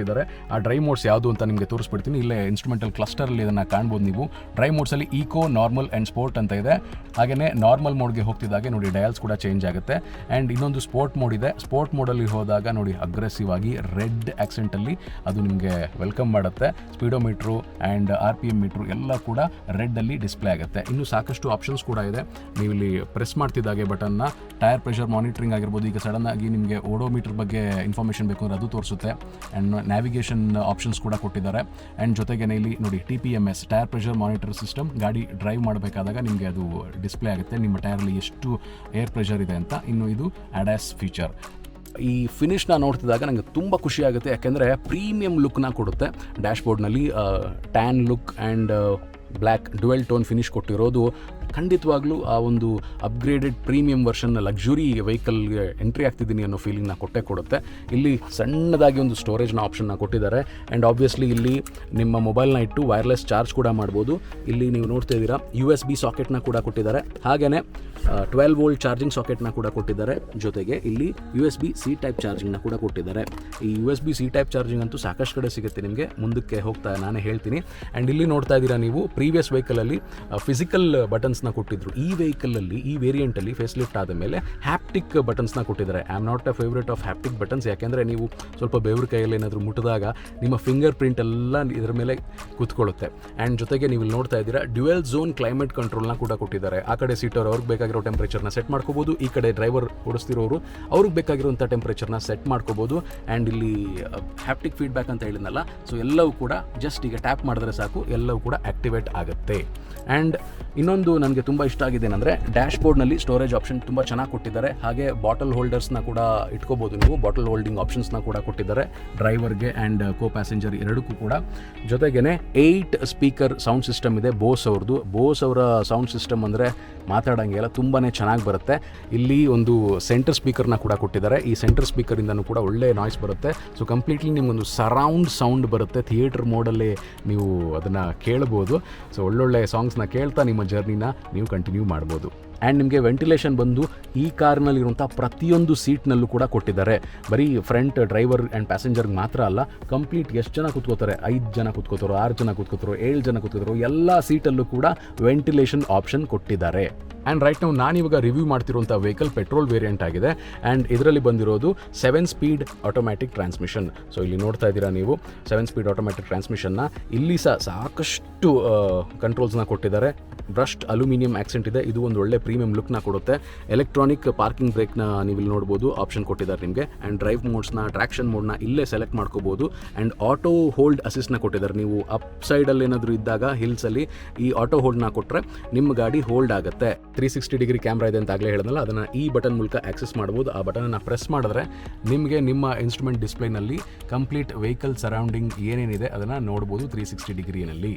S1: ಆ ಡ್ರೈ ಮೋಡ್ಸ್ ಯಾವುದು ಅಂತ ನಿಮಗೆ ತೋರಿಸ್ಬಿಡ್ತೀನಿ. ಇಲ್ಲೇ ಇನ್ಸ್ಟ್ರುಮೆಂಟಲ್ ಕ್ಲಸ್ಟರಲ್ಲಿ ಇದನ್ನು ಕಾಣ್ಬೋದು ನೀವು. ಡ್ರೈ ಮೋಡ್ಸಲ್ಲಿ ಈಕೋ ನಾರ್ಮಲ್ ಆ್ಯಂಡ್ ಸ್ಪೋರ್ಟ್ ಅಂತ ಇದೆ. ಹಾಗೆಯೇ ನಾರ್ಮಲ್ ಮೋಡ್ಗೆ ಹೋಗ್ತಿದ್ದಾಗೆ ನೋಡಿ ಡಯಲ್ಸ್ ಕೂಡ ಚೇಂಜ್ ಆಗುತ್ತೆ. ಆ್ಯಂಡ್ ಇನ್ನೊಂದು ಸ್ಪೋರ್ಟ್ ಮೋಡ್ ಇದೆ. ಸ್ಪೋರ್ಟ್ ಮೋಡಲ್ಲಿ ಹೋದಾಗ ನೋಡಿ ಅಗ್ರೆಸಿವ್ ಆಗಿ ರೆಡ್ ಆಕ್ಸೆಂಟಲ್ಲಿ ಅದು ನಿಮಗೆ ವೆಲ್ಕಮ್ ಮಾಡುತ್ತೆ. Speedometer and R P M meter ಎಲ್ಲ ಕೂಡ ರೆಡ್ಡಲ್ಲಿ ಡಿಸ್ಪ್ಲೇ ಆಗುತ್ತೆ. ಇನ್ನು ಸಾಕಷ್ಟು ಆಪ್ಷನ್ಸ್ ಕೂಡ ಇದೆ. ನೀವು ಇಲ್ಲಿ ಪ್ರೆಸ್ ಮಾಡ್ತಿದ್ದಾಗೆ ಬಟನ್ನ ಟೈರ್ ಪ್ರೆಷರ್ ಮಾನಿಟ್ರಿಂಗ್ ಆಗಿರ್ಬೋದು. ಈಗ ಸಡನ್ ಆಗಿ ನಿಮಗೆ ಓಡೋಮೀಟರ್ ಬಗ್ಗೆ ಇನ್ಫಾರ್ಮೇಷನ್ ಬೇಕು ಅಂದರೆ ಅದು ತೋರಿಸುತ್ತೆ. ಆ್ಯಂಡ್ ನ್ಯಾವಿಗೇಷನ್ ಆಪ್ಷನ್ಸ್ ಕೂಡ ಕೊಟ್ಟಿದ್ದಾರೆ. ಆ್ಯಂಡ್ ಜೊತೆಗೆ ಇಲ್ಲಿ ನೋಡಿ T P M S tyre pressure monitor system ಗಾಡಿ ಡ್ರೈವ್ ಮಾಡಬೇಕಾದಾಗ ನಿಮಗೆ ಅದು ಡಿಸ್ಪ್ಲೇ ಆಗುತ್ತೆ. ನಿಮ್ಮ ಟೈರಲ್ಲಿ ಎಷ್ಟು ಏರ್ ಪ್ರೆಷರ್ ಇದೆ ಅಂತ. ಇನ್ನು ಇದು ಅಡ್ಯಾಸ್ ಫೀಚರ್ ಈ ಫಿನಿಶ್ನ ನೋಡ್ತಿದ್ದಾಗ ನನಗೆ ತುಂಬ ಖುಷಿ ಆಗುತ್ತೆ. ಯಾಕೆಂದರೆ ಪ್ರೀಮಿಯಂ ಲುಕ್ನ ಕೊಡುತ್ತೆ. ಡ್ಯಾಶ್ಬೋರ್ಡ್ನಲ್ಲಿ tan look and black dual tone finish ಕೊಟ್ಟಿರೋದು ಖಂಡಿತವಾಗ್ಲೂ ಆ ಒಂದು ಅಪ್ಗ್ರೇಡೆಡ್ ಪ್ರೀಮಿಯಂ ವರ್ಷನ್ ಲಕ್ಸುರಿ ವೆಹಿಕಲ್ಗೆ ಎಂಟ್ರಿ ಆಗ್ತಿದ್ದೀನಿ ಅನ್ನೋ ಫೀಲಿಂಗ್ನ ಕೊಟ್ಟೆ ಕೊಡುತ್ತೆ. ಇಲ್ಲಿ ಸಣ್ಣದಾಗಿ ಒಂದು ಸ್ಟೋರೇಜ್ನ ಆಪ್ಷನ್ನ ಕೊಟ್ಟಿದ್ದಾರೆ. ಆ್ಯಂಡ್ ಆಬ್ವಿಯಸ್ಲಿ ಇಲ್ಲಿ ನಿಮ್ಮ ಮೊಬೈಲ್ನ ಇಟ್ಟು ವೈರ್ಲೆಸ್ ಚಾರ್ಜ್ ಕೂಡ ಮಾಡ್ಬೋದು. ಇಲ್ಲಿ ನೀವು ನೋಡ್ತಾ ಇದ್ದೀರಾ ಯು ಎಸ್ ಬಿ ಸಾಕೆಟ್ನ ಕೂಡ ಕೊಟ್ಟಿದ್ದಾರೆ. ಹಾಗೆಯೇ ಟ್ವೆಲ್ ವೋಲ್ಟ್ ಚಾರ್ಜಿಂಗ್ ಸಾಕೆಟ್ನ ಕೂಡ ಕೊಟ್ಟಿದ್ದಾರೆ. ಜೊತೆಗೆ ಇಲ್ಲಿ U S B C type ಚಾರ್ಜಿಂಗ್ನ ಕೂಡ ಕೊಟ್ಟಿದ್ದಾರೆ. ಈ U S B C type charging ಅಂತೂ ಸಾಕಷ್ಟು ಕಡೆ ಸಿಗುತ್ತೆ ನಿಮಗೆ. ಮುಂದಕ್ಕೆ ಹೋಗ್ತಾ ನಾನೇ ಹೇಳ್ತೀನಿ. ಆ್ಯಂಡ್ ಇಲ್ಲಿ ನೋಡ್ತಾ ಇದ್ದೀರಾ ನೀವು ಪ್ರೀವಿಯಸ್ ವೆಹಿಕಲಲ್ಲಿ ಫಿಸಿಕಲ್ ಬಟನ್ಸ್ ಬಟನ್ಸ್ನ ಕೊಟ್ಟಿದ್ರು. ಈ ವೆಹಿಕಲಲ್ಲಿ ಈ ವೇರಿಯಂಟಲ್ಲಿ ಫೇಸ್ ಲಿಫ್ಟ್ ಆದ ಮೇಲೆ ಹ್ಯಾಪ್ಟಿಕ್ ಬಟನ್ಸ್ನ ಕೊಟ್ಟಿದ್ದಾರೆ. I am not a favourite of haptic buttons ಯಾಕೆಂದರೆ ನೀವು ಸ್ವಲ್ಪ ಬೆವ್ರ ಕೈಯಲ್ಲಿ ಏನಾದರೂ ಮುಟ್ಟಿದಾಗ ನಿಮ್ಮ ಫಿಂಗರ್ ಪ್ರಿಂಟ್ ಎಲ್ಲ ಇದರ ಮೇಲೆ ಕೂತ್ಕೊಳ್ಳುತ್ತೆ. ಆ್ಯಂಡ್ ಜೊತೆಗೆ ನೀವು ಇಲ್ಲಿ ನೋಡ್ತಾ ಇದ್ದೀರಾ ಡ್ಯುಯಲ್ ಝೋನ್ ಕ್ಲೈಮೇಟ್ ಕಂಟ್ರೋಲ್ನ ಕೂಡ ಕೊಟ್ಟಿದ್ದಾರೆ. ಆ ಕಡೆ ಸೀಟರ್ ಅವ್ರಿಗೆ ಬೇಕಾಗಿರೋ ಟೆಂಪ್ರೇಚರ್ನ ಸೆಟ್ ಮಾಡ್ಕೋಬೋದು. ಈ ಕಡೆ ಡ್ರೈವರ್ ಓಡಿಸ್ತಿರೋರು, ಅವ್ರಿಗೆ ಬೇಕಾಗಿರುವಂಥ ಟೆಂಪ್ರೇಚರ್ನ ಸೆಟ್ ಮಾಡ್ಕೋಬೋದು. ಆ್ಯಂಡ್ ಇಲ್ಲಿ ಹ್ಯಾಪ್ಟಿಕ್ ಫೀಡ್ಬ್ಯಾಕ್ ಅಂತ ಹೇಳಿದ್ನಲ್ಲ ಸೊ ಎಲ್ಲವೂ ಕೂಡ ಜಸ್ಟ್ ಈಗ ಟ್ಯಾಪ್ ಮಾಡಿದ್ರೆ ಸಾಕು, ಎಲ್ಲವೂ ಕೂಡ ಆಕ್ಟಿವೇಟ್ ಆಗುತ್ತೆ. ಆ್ಯಂಡ್ ಇನ್ನೊಂದು ನನಗೆ ತುಂಬ ಇಷ್ಟ ಆಗಿದೆ ಏನಂದರೆ ಡ್ಯಾಶ್ ಬೋರ್ಡ್ನಲ್ಲಿ ಸ್ಟೋರೇಜ್ ಆಪ್ಷನ್ ತುಂಬ ಚೆನ್ನಾಗಿ ಕೊಟ್ಟಿದ್ದಾರೆ. ಹಾಗೆ ಬಾಟಲ್ ಹೋಲ್ಡರ್ಸ್ನ ಕೂಡ ಇಟ್ಕೋಬೋದು ನೀವು. ಬಾಟಲ್ ಹೋಲ್ಡಿಂಗ್ ಆಪ್ಷನ್ಸ್ನ ಕೂಡ ಕೊಟ್ಟಿದ್ದಾರೆ. ಡ್ರೈವರ್ಗೆ ಆ್ಯಂಡ್ ಕೋ ಪ್ಯಾಸೆಂಜರ್ ಎರಡಕ್ಕೂ ಕೂಡ. ಜೊತೆಗೇನೆ ಏಯ್ಟ್ ಸ್ಪೀಕರ್ ಸೌಂಡ್ ಸಿಸ್ಟಮ್ ಇದೆ ಬೋಸ್ ಅವ್ರದ್ದು. ಬೋಸ್ ಅವರ ಸೌಂಡ್ ಸಿಸ್ಟಮ್ ಅಂದರೆ ಮಾತಾಡೋಂಗೆಲ್ಲ ತುಂಬಾ ಚೆನ್ನಾಗಿ ಬರುತ್ತೆ. ಇಲ್ಲಿ ಒಂದು ಸೆಂಟರ್ ಸ್ಪೀಕರ್ನ ಕೂಡ ಕೊಟ್ಟಿದ್ದಾರೆ. ಈ ಸೆಂಟರ್ ಸ್ಪೀಕರಿಂದನೂ ಕೂಡ ಒಳ್ಳೆ ನಾಯ್ಸ್ ಬರುತ್ತೆ. ಸೊ ಕಂಪ್ಲೀಟ್ಲಿ ನಿಮಗೊಂದು ಸರೌಂಡ್ ಸೌಂಡ್ ಬರುತ್ತೆ. ಥಿಯೇಟರ್ ಮೋಡಲ್ಲಿ ನೀವು ಅದನ್ನು ಕೇಳ್ಬೋದು. ಸೊ ಒಳ್ಳೊಳ್ಳೆ ಸಾಂಗ್ಸ್ನ ಕೇಳ್ತಾ ನಿಮ್ಮ ಜರ್ನಿನ ನೀವು ಕಂಟಿನ್ಯೂ ಮಾಡ್ಬೋದು. ಆ್ಯಂಡ್ ನಿಮಗೆ ವೆಂಟಿಲೇಷನ್ ಬಂದು ಈ ಕಾರ್ನಲ್ಲಿರುವಂಥ ಪ್ರತಿಯೊಂದು ಸೀಟ್ನಲ್ಲೂ ಕೂಡ ಕೊಟ್ಟಿದ್ದಾರೆ. ಬರೀ ಫ್ರಂಟ್ ಡ್ರೈವರ್ ಆ್ಯಂಡ್ ಪ್ಯಾಸೆಂಜರ್ಗೆ ಮಾತ್ರ ಅಲ್ಲ ಕಂಪ್ಲೀಟ್ ಎಷ್ಟು ಜನ ಕೂತ್ಕೋತಾರೆ? ಐದು ಜನ ಕೂತ್ಕೋತಾರೋ, ಆರು ಜನ ಕೂತ್ಕೋತಾರೋ, ಏಳು ಜನ ಕೂತ್ಕೋತಾರೋ, ಎಲ್ಲ ಸೀಟಲ್ಲೂ ಕೂಡ ವೆಂಟಿಲೇಷನ್ ಆಪ್ಷನ್ ಕೊಟ್ಟಿದ್ದಾರೆ. ಆ್ಯಂಡ್ ರೈಟ್ ನಾವು ನಾನಿವಾಗ ರಿವ್ಯೂ ಮಾಡ್ತಿರುವಂಥ ವೆಹಿಕಲ್ ಪೆಟ್ರೋಲ್ ವೇರಿಯಂಟ್ ಆಗಿದೆ. ಆ್ಯಂಡ್ ಇದರಲ್ಲಿ ಬಂದಿರೋದು seven speed automatic transmission so ಇಲ್ಲಿ ನೋಡ್ತಾ ಇದ್ದೀರಾ ನೀವು ಸೆವೆನ್ ಸ್ಪೀಡ್ ಆಟೋಮ್ಯಾಟಿಕ್ ಟ್ರಾನ್ಸ್ಮಿಷನ್ನ ಇಲ್ಲಿ ಸಹ ಸಾಕಷ್ಟು ಕಂಟ್ರೋಲ್ಸ್ನ ಕೊಟ್ಟಿದ್ದಾರೆ. ಬ್ರಷ್ಟ್ ಅಲ್ಯೂಮಿನಿಯಂ ಆಕ್ಸೆಂಟ್ ಇದೆ. ಇದು ಒಂದು ಒಳ್ಳೆ ಪ್ರೀಮಿಯಂ ಲುಕ್ನ ಕೊಡುತ್ತೆ. ಎಲೆಕ್ಟ್ರಾನಿಕ್ ಪಾರ್ಕಿಂಗ್ ಬ್ರೇಕ್ನ ನೀವು ಇಲ್ಲಿ ನೋಡ್ಬೋದು ಆಪ್ಷನ್ ಕೊಟ್ಟಿದ್ದಾರೆ ನಿಮಗೆ. ಆ್ಯಂಡ್ ಡ್ರೈವ್ ಮೋಡ್ಸ್ನ ಟ್ರಾಕ್ಷನ್ ಮೋಡ್ನ ಇಲ್ಲೇ ಸೆಲೆಕ್ಟ್ ಮಾಡ್ಕೋಬೋದು. ಆ್ಯಂಡ್ ಆಟೋ ಹೋಲ್ಡ್ ಅಸಿಸ್ಟ್ನ ಕೊಟ್ಟಿದ್ದಾರೆ. ನೀವು ಅಪ್ ಸೈಡಲ್ಲಿ ಏನಾದರೂ ಇದ್ದಾಗ ಹಿಲ್ಸಲ್ಲಿ ಈ ಆಟೋ ಹೋಲ್ಡ್ನ ಕೊಟ್ಟರೆ ನಿಮ್ಮ ಗಾಡಿ ಹೋಲ್ಡ್ ಆಗುತ್ತೆ. ತ್ರೀ ಸಿಕ್ಸ್ಟಿ ಡಿಗ್ರಿ ಕ್ಯಾಮ್ರಾ ಇದೆ ಅಂತ ಆಗಲೇ ಹೇಳಿದ್ನಲ್ಲ ಅದನ್ನು ಈ ಬಟನ್ ಮೂಲಕ ಆಕ್ಸೆಸ್ ಮಾಡ್ಬೋದು. ಆ ಬಟನನ್ನು ಪ್ರೆಸ್ ಮಾಡಿದ್ರೆ ನಿಮಗೆ ನಿಮ್ಮ ಇನ್ಸ್ಟ್ರೂಮೆಂಟ್ ಡಿಸ್ಪ್ಲೇನಲ್ಲಿ ಕಂಪ್ಲೀಟ್ ವೆಹಿಕಲ್ ಸರೌಂಡಿಂಗ್ ಏನೇನಿದೆ ಅದನ್ನು ನೋಡ್ಬೋದು ತ್ರೀ ಸಿಕ್ಸ್ಟಿ ಡಿಗ್ರಿನಲ್ಲಿ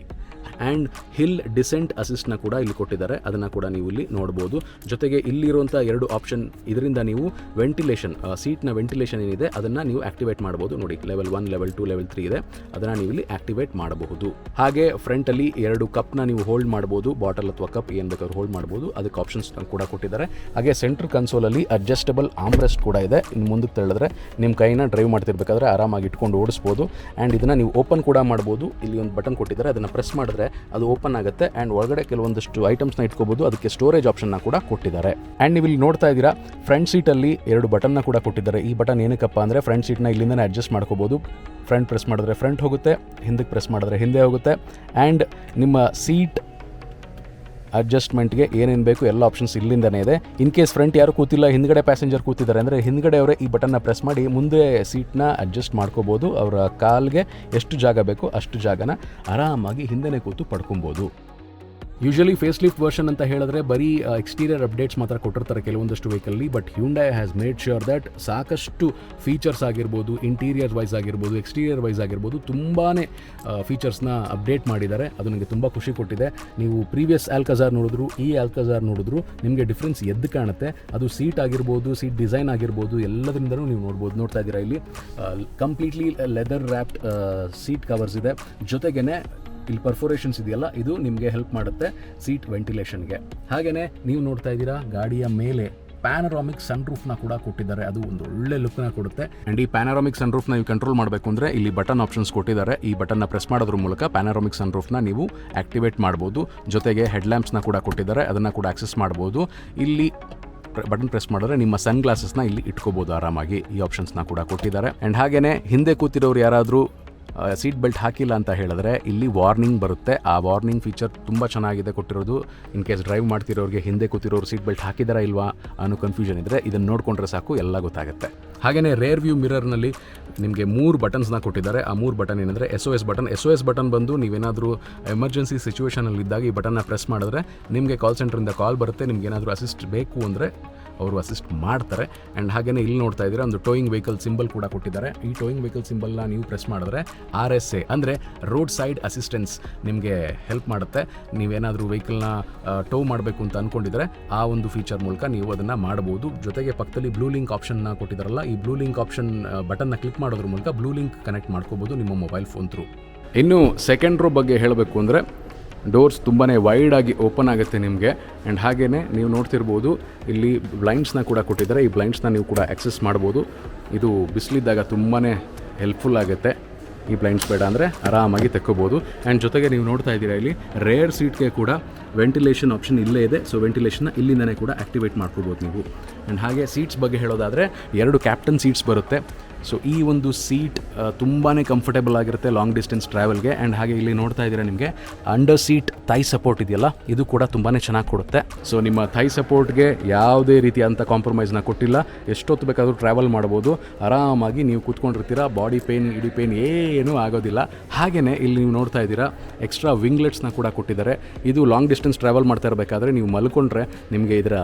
S1: ಆ್ಯಂಡ್ ಹಿಲ್ ಡಿಸೆಂಟ್ ಅಸಿಸ್ಟ್ನ ಕೂಡ ಇಲ್ಲಿ ಕೊಟ್ಟಿದ್ದಾರೆ. ಅದನ್ನು ಕೂಡ ನೀವು ಇಲ್ಲಿ ನೋಡ್ಬೋದು. ಜೊತೆಗೆ ಇಲ್ಲಿರುವಂಥ ಎರಡು ಆಪ್ಷನ್ ಇದರಿಂದ ನೀವು ವೆಂಟಿಲೇಷನ್ ಸೀಟ್ನ ವೆಂಟಿಲೇಷನ್ ಏನಿದೆ, ಅದನ್ನು ನೀವು ಆಕ್ಟಿವೇಟ್ ಮಾಡ್ಬೋದು ನೋಡಿ level one level two level three ಇದೆ. ಅದನ್ನು ನೀವು ಇಲ್ಲಿ ಆಕ್ಟಿವೇಟ್ ಮಾಡಬಹುದು. ಹಾಗೆ ಫ್ರಂಟಲ್ಲಿ ಎರಡು ಕಪ್ನ ನೀವು ಹೋಲ್ಡ್ ಮಾಡ್ಬೋದು ಬಾಟಲ್ ಅಥವಾ ಕಪ್ ಏನು ಬೇಕಾದ್ರೂ ಹೋಲ್ಡ್ ಮಾಡ್ಬೋದು ಅದಕ್ಕೆ ಆಪ್ಷನ್ಸ್ ಕೂಡ ಕೊಟ್ಟಿದ್ದಾರೆ. ಹಾಗೆ ಸೆಂಟ್ರ್ ಕನ್ಸೋಲಲ್ಲಿ ಅಡ್ಜಸ್ಟಬಲ್ ಆಮ್ರೆಸ್ಟ್ ಕೂಡ ಇದೆ. ಇನ್ನು ಮುಂದಕ್ಕೆ ತಳ್ಳಿದ್ರೆ ನಿಮ್ಮ ಕೈನ ಡ್ರೈವ್ ಮಾಡ್ತಿರ್ಬೇಕಾದ್ರೆ ಆರಾಮಾಗಿ ಇಟ್ಕೊಂಡು ಓಡಿಸ್ಬೋದು. ಆ್ಯಂಡ್ ಇದನ್ನು ನೀವು ಓಪನ್ ಕೂಡ ಮಾಡ್ಬೋದು ಇಲ್ಲಿ ಒಂದು ಬಟನ್ ಕೊಟ್ಟಿದ್ದಾರೆ. ಅದನ್ನು ಪ್ರೆಸ್ ಮಾಡಿದ್ರೆ ಅದು ಓಪನ್ ಆಗುತ್ತೆ. ಆ್ಯಂಡ್ ಒಳಗಡೆ ಕೆಲವೊಂದಷ್ಟು ಐಟಮ್ಸ್ನ ಇಟ್ಕೋಬೋದು. ಅದಕ್ಕೆ ಸ್ಟೋರೇಜ್ ಆಪ್ಷನ್ನ ಕೂಡ ಕೊಟ್ಟಿದ್ದಾರೆ. ಆ್ಯಂಡ್ ನೀವು ಇಲ್ಲಿ ನೋಡ್ತಾ ಇದ್ದೀರಾ ಫ್ರಂಟ್ ಸೀಟಲ್ಲಿ ಎರಡು ಬಟನ್ನ ಕೂಡ ಕೊಟ್ಟಿದ್ದಾರೆ. ಈ ಬಟನ್ ಏನಕ್ಕಪ್ಪ ಅಂದರೆ ಫ್ರಂಟ್ ಸೀಟ್ನ ಇಲ್ಲಿಂದನೇ ಅಡ್ಜಸ್ಟ್ ಮಾಡ್ಕೋಬೋದು. ಫ್ರಂಟ್ ಪ್ರೆಸ್ ಮಾಡಿದ್ರೆ ಫ್ರಂಟ್ ಹೋಗುತ್ತೆ, ಹಿಂದಕ್ಕೆ ಪ್ರೆಸ್ ಮಾಡಿದ್ರೆ ಹಿಂದೆ ಹೋಗುತ್ತೆ. ಆ್ಯಂಡ್ ನಿಮ್ಮ ಸೀಟ್ ಅಡ್ಜಸ್ಟ್ಮೆಂಟ್ಗೆ ಏನೇನು ಬೇಕು ಎಲ್ಲ ಆಪ್ಷನ್ಸ್ ಇಲ್ಲಿಂದನೇ ಇದೆ. ಇನ್ ಕೇಸ್ ಫ್ರಂಟ್ ಯಾರು ಕೂತಿಲ್ಲ, ಹಿಂದ್ಗಡೆ ಪ್ಯಾಸೆಂಜರ್ ಕೂತಿದ್ದಾರೆ ಅಂದರೆ ಹಿಂದ್ಗಡೆ ಅವರೇ ಈ ಬಟನ್ನ ಪ್ರೆಸ್ ಮಾಡಿ ಮುಂದೆ ಸೀಟ್ನ ಅಡ್ಜಸ್ಟ್ ಮಾಡ್ಕೋಬೋದು. ಅವರ ಕಾಲ್ಗೆ ಎಷ್ಟು ಜಾಗ ಬೇಕು ಅಷ್ಟು ಜಾಗನ ಆರಾಮಾಗಿ ಹಿಂದೆನೇ ಕೂತು ಪಡ್ಕೊಬೋದು. ಯೂಶಲಿ ಫೇಸ್ ಲಿಫ್ಟ್ ವರ್ಷನ್ ಅಂತ ಹೇಳಿದ್ರೆ ಬರೀ ಎಕ್ಸ್ಟೀರಿಯರ್ ಅಪ್ಡೇಟ್ಸ್ ಮಾತ್ರ ಕೊಟ್ಟಿರ್ತಾರೆ ಕೆಲವೊಂದಷ್ಟು ವೆಹಿಕಲ್ಲಿ but Hyundai has made sure that ಸಾಕಷ್ಟು ಫೀಚರ್ಸ್ ಆಗಿರ್ಬೋದು ಇಂಟೀರಿಯರ್ ವೈಸ್ ಆಗಿರ್ಬೋದು ಎಕ್ಸ್ಟೀರಿಯರ್ ವೈಸ್ ಆಗಿರ್ಬೋದು ತುಂಬಾ ಫೀಚರ್ಸ್ನ ಅಪ್ಡೇಟ್ ಮಾಡಿದ್ದಾರೆ. ಅದು ನನಗೆ ತುಂಬ ಖುಷಿ ಕೊಟ್ಟಿದೆ. ನೀವು ಪ್ರೀವಿಯಸ್ ಆಲ್ಕಜಾರ್ ನೋಡಿದ್ರು, ಈ ಆಲ್ಕಜಾರ್ ನೋಡಿದ್ರು, ನಿಮಗೆ ಡಿಫ್ರೆನ್ಸ್ ಎದ್ದು ಕಾಣುತ್ತೆ. ಅದು ಸೀಟ್ ಆಗಿರ್ಬೋದು ಸೀಟ್ ಡಿಸೈನ್ ಆಗಿರ್ಬೋದು ಎಲ್ಲದರಿಂದಲೂ ನೀವು ನೋಡ್ಬೋದು. ನೋಡ್ತಾ ಇದ್ದೀರಾ ಇಲ್ಲಿ? Completely leather wrapped seat covers ಇದೆ. ಜೊತೆಗೇನೆ ಇಲ್ಲಿ ಪರ್ಫೋರೇಷನ್ಸ್ ಇದೆಯಲ್ಲ, ಇದು ನಿಮಗೆ ಹೆಲ್ಪ್ ಮಾಡುತ್ತೆ ಸೀಟ್ ವೆಂಟಿಲೇಷನ್ಗೆ ಹಾಗೆಯೇ ನೀವು ನೋಡ್ತಾ ಇದ್ದೀರಾ, ಗಾಡಿಯ ಮೇಲೆ ಪ್ಯಾನರಾಮಿಕ್ ಸನ್ ರೂಫ್ನ ಕೂಡ ಕೊಟ್ಟಿದ್ದಾರೆ. ಅದು ಒಂದು ಒಳ್ಳೆ ಲುಕ್ನ ಕೊಡುತ್ತೆ. ಆ್ಯಂಡ್ ಈ ಪ್ಯಾನರಾಮಿಕ್ ಸನ್ ರೂಫ್ನ ನೀವು ಕಂಟ್ರೋಲ್ ಮಾಡಬೇಕು ಅಂದರೆ ಇಲ್ಲಿ ಬಟನ್ ಆಪ್ಷನ್ಸ್ ಕೊಟ್ಟಿದ್ದಾರೆ. ಈ ಬಟನ್ನ ಪ್ರೆಸ್ ಮಾಡೋದ್ರ ಮೂಲಕ ಪ್ಯಾನರಾಮಿಕ್ ಸನ್ ರೂಫ್ನ ನೀವು ಆಕ್ಟಿವೇಟ್ ಮಾಡ್ಬೋದು. ಜೊತೆಗೆ ಹೆಡ್ಲ್ಯಾಂಪ್ಸ್ನ ಕೂಡ ಕೊಟ್ಟಿದ್ದಾರೆ. ಅದನ್ನು ಕೂಡ ಆಕ್ಸೆಸ್ ಮಾಡ್ಬೋದು. ಇಲ್ಲಿ ಬಟನ್ ಪ್ರೆಸ್ ಮಾಡಿದ್ರೆ ನಿಮ್ಮ ಸನ್ ಗ್ಲಾಸಸ್ನ ಇಲ್ಲಿ ಇಟ್ಕೋಬೋದು ಆರಾಮಾಗಿ. ಈ ಆಪ್ಷನ್ಸ್ನ ಕೂಡ ಕೊಟ್ಟಿದ್ದಾರೆ. ಆ್ಯಂಡ್ ಹಾಗೆಯೇ ಹಿಂದೆ ಕೂತಿರೋರು ಯಾರಾದರೂ ಸೀಟ್ ಬೆಲ್ಟ್ ಹಾಕಿಲ್ಲ ಅಂತ ಹೇಳಿದ್ರೆ ಇಲ್ಲಿ ವಾರ್ನಿಂಗ್ ಬರುತ್ತೆ. ಆ ವಾರ್ನಿಂಗ್ ಫೀಚರ್ ತುಂಬ ಚೆನ್ನಾಗಿದೆ ಕೊಟ್ಟಿರೋದು. ಇನ್ ಕೇಸ್ ಡ್ರೈವ್ ಮಾಡ್ತಿರೋರಿಗೆ ಹಿಂದೆ ಕೂತಿರೋರು ಸೀಟ್ ಬೆಲ್ಟ್ ಹಾಕಿದಾರಾ ಇಲ್ವಾ ಅನ್ನೋ ಕನ್ಫ್ಯೂಷನ್ ಇದ್ದರೆ ಇದನ್ನು ನೋಡಿಕೊಂಡ್ರೆ ಸಾಕು, ಎಲ್ಲ ಗೊತ್ತಾಗುತ್ತೆ. ಹಾಗೆಯೇ ರೇರ್ ವ್ಯೂ ಮಿರರ್ನಲ್ಲಿ ನಿಮಗೆ ಮೂರು ಬಟನ್ಸ್ನ ಕೊಟ್ಟಿದ್ದಾರೆ. ಆ ಮೂರು ಬಟನ್ ಏನಂದರೆ S O S button S O S button ಬಂದು ನೀವೇನಾದರೂ ಎಮರ್ಜೆನ್ಸಿ ಸಿಚುವೇಷನಲ್ಲಿ ಇದ್ದಾಗ ಈ ಬಟನ್ನ ಪ್ರೆಸ್ ಮಾಡಿದ್ರೆ ನಿಮಗೆ ಕಾಲ್ ಸೆಂಟ್ರಿಂದ ಕಾಲ್ ಬರುತ್ತೆ. ನಿಮ್ಗೆ ಏನಾದರೂ ಅಸಿಸ್ಟ್ ಬೇಕು ಅಂದರೆ ಅವರು ಅಸಿಸ್ಟ್ ಮಾಡ್ತಾರೆ. ಆ್ಯಂಡ್ ಹಾಗೆಯೇ ಇಲ್ಲಿ ನೋಡ್ತಾ ಇದ್ದೀರಾ, ಒಂದು ಟೋಯಿಂಗ್ ವೆಹಿಕಲ್ ಸಿಂಬಲ್ ಕೂಡ ಕೊಟ್ಟಿದ್ದಾರೆ. ಈ ಟೋಯಿಂಗ್ ವೆಹಿಕಲ್ ಸಿಂಬಲ್ನ ನೀವು ಪ್ರೆಸ್ ಮಾಡಿದ್ರೆ ಆರ್ ಎಸ್ ಎ ಅಂದರೆ ರೋಡ್ ಸೈಡ್ ಅಸಿಸ್ಟೆನ್ಸ್ ನಿಮಗೆ ಹೆಲ್ಪ್ ಮಾಡುತ್ತೆ. ನೀವೇನಾದರೂ ವೆಹಿಕಲ್ನ ಟೋ ಮಾಡಬೇಕು ಅಂತ ಅಂದ್ಕೊಂಡಿದ್ರೆ ಆ ಒಂದು ಫೀಚರ್ ಮೂಲಕ ನೀವು ಅದನ್ನು ಮಾಡ್ಬೋದು ಜೊತೆಗೆ ಪಕ್ಕದಲ್ಲಿ ಬ್ಲೂ ಲಿಂಕ್ ಆಪ್ಷನ್ನ ಕೊಟ್ಟಿದ್ದಾರಲ್ಲ ಈ ಬ್ಲೂ ಲಿಂಕ್ ಆಪ್ಷನ್ ಬಟನ್ನ ಕ್ಲಿಕ್ ಮಾಡೋದ್ರ ಮೂಲಕ ಬ್ಲೂ ಲಿಂಕ್ ಕನೆಕ್ಟ್ ಮಾಡ್ಕೋಬೋದು ನಿಮ್ಮ ಮೊಬೈಲ್ ಫೋನ್ ಥ್ರೂ ಇನ್ನು ಸೆಕೆಂಡ್ ರೋ ಬಗ್ಗೆ ಹೇಳಬೇಕು ಅಂದರೆ ಡೋರ್ಸ್ ತುಂಬಾ ವೈಡ್ ಆಗಿ ಓಪನ್ ಆಗುತ್ತೆ ನಿಮಗೆ. ಆ್ಯಂಡ್ ಹಾಗೇ ನೀವು ನೋಡ್ತಿರ್ಬೋದು, ಇಲ್ಲಿ ಬ್ಲೈಂಡ್ಸ್ನ ಕೂಡ ಕೊಟ್ಟಿದ್ದಾರೆ. ಈ ಬ್ಲೈಂಡ್ಸ್ನ ನೀವು ಕೂಡ ಆಕ್ಸೆಸ್ ಮಾಡ್ಬೋದು. ಇದು ಬಿಸಿಲಿದ್ದಾಗ ತುಂಬಾ ಹೆಲ್ಪ್ಫುಲ್ ಆಗುತ್ತೆ. ಈ ಬ್ಲೈಂಡ್ಸ್ ಬೇಡ ಅಂದರೆ ಆರಾಮಾಗಿ ತೆಕ್ಕೋಬೋದು. ಆ್ಯಂಡ್ ಜೊತೆಗೆ ನೀವು ನೋಡ್ತಾ ಇದ್ದೀರಾ ಇಲ್ಲಿ ರೇರ್ ಸೀಟ್ಗೆ ಕೂಡ ವೆಂಟಿಲೇಷನ್ ಆಪ್ಷನ್ ಇಲ್ಲೇ ಇದೆ. ಸೊ ವೆಂಟಿಲೇಷನ್ನ ಇಲ್ಲಿಂದನೇ ಕೂಡ ಆ್ಯಕ್ಟಿವೇಟ್ ಮಾಡ್ಕೋಬೋದು ನೀವು. ಆ್ಯಂಡ್ ಹಾಗೆ ಸೀಟ್ಸ್ ಬಗ್ಗೆ ಹೇಳೋದಾದರೆ, ಎರಡು ಕ್ಯಾಪ್ಟನ್ ಸೀಟ್ಸ್ ಬರುತ್ತೆ. ಸೊ ಈ ಒಂದು ಸೀಟ್ ತುಂಬಾ ಕಂಫರ್ಟೇಬಲ್ ಆಗಿರುತ್ತೆ ಲಾಂಗ್ ಡಿಸ್ಟೆನ್ಸ್ ಟ್ರಾವೆಲ್ಗೆ ಆ್ಯಂಡ್ ಹಾಗೆ ಇಲ್ಲಿ ನೋಡ್ತಾ ಇದ್ದೀರಾ ನಿಮಗೆ ಅಂಡರ್ ಸೀಟ್ ಥೈ ಸಪೋರ್ಟ್ ಇದೆಯಲ್ಲ, ಇದು ಕೂಡ ತುಂಬಾ ಚೆನ್ನಾಗಿ ಕೊಡುತ್ತೆ. ಸೊ ನಿಮ್ಮ ಥೈ ಸಪೋರ್ಟ್ಗೆ ಯಾವುದೇ ರೀತಿಯಾದಂಥ ಕಾಂಪ್ರಮೈಸ್ನ ಕೊಟ್ಟಿಲ್ಲ. ಎಷ್ಟೊತ್ತು ಬೇಕಾದರೂ ಟ್ರಾವೆಲ್ ಮಾಡ್ಬೋದು ಆರಾಮಾಗಿ ನೀವು ಕೂತ್ಕೊಂಡಿರ್ತೀರಾ ಬಾಡಿ ಪೇನ್ ಇಡಿ ಪೇನ್ ಏನೂ ಆಗೋದಿಲ್ಲ. ಹಾಗೆಯೇ ಇಲ್ಲಿ ನೀವು ನೋಡ್ತಾ ಇದ್ದೀರಾ ಎಕ್ಸ್ಟ್ರಾ ವಿಂಗ್ಲೆಟ್ಸ್ನ ಕೂಡ ಕೊಟ್ಟಿದ್ದಾರೆ. ಇದು ಲಾಂಗ್ ಡಿಸ್ಟೆನ್ಸ್ ಟ್ರಾವೆಲ್ ಮಾಡ್ತಾ ಇರಬೇಕಾದ್ರೆ ನೀವು ಮಲ್ಕೊಂಡ್ರೆ ನಿಮಗೆ ಇದರ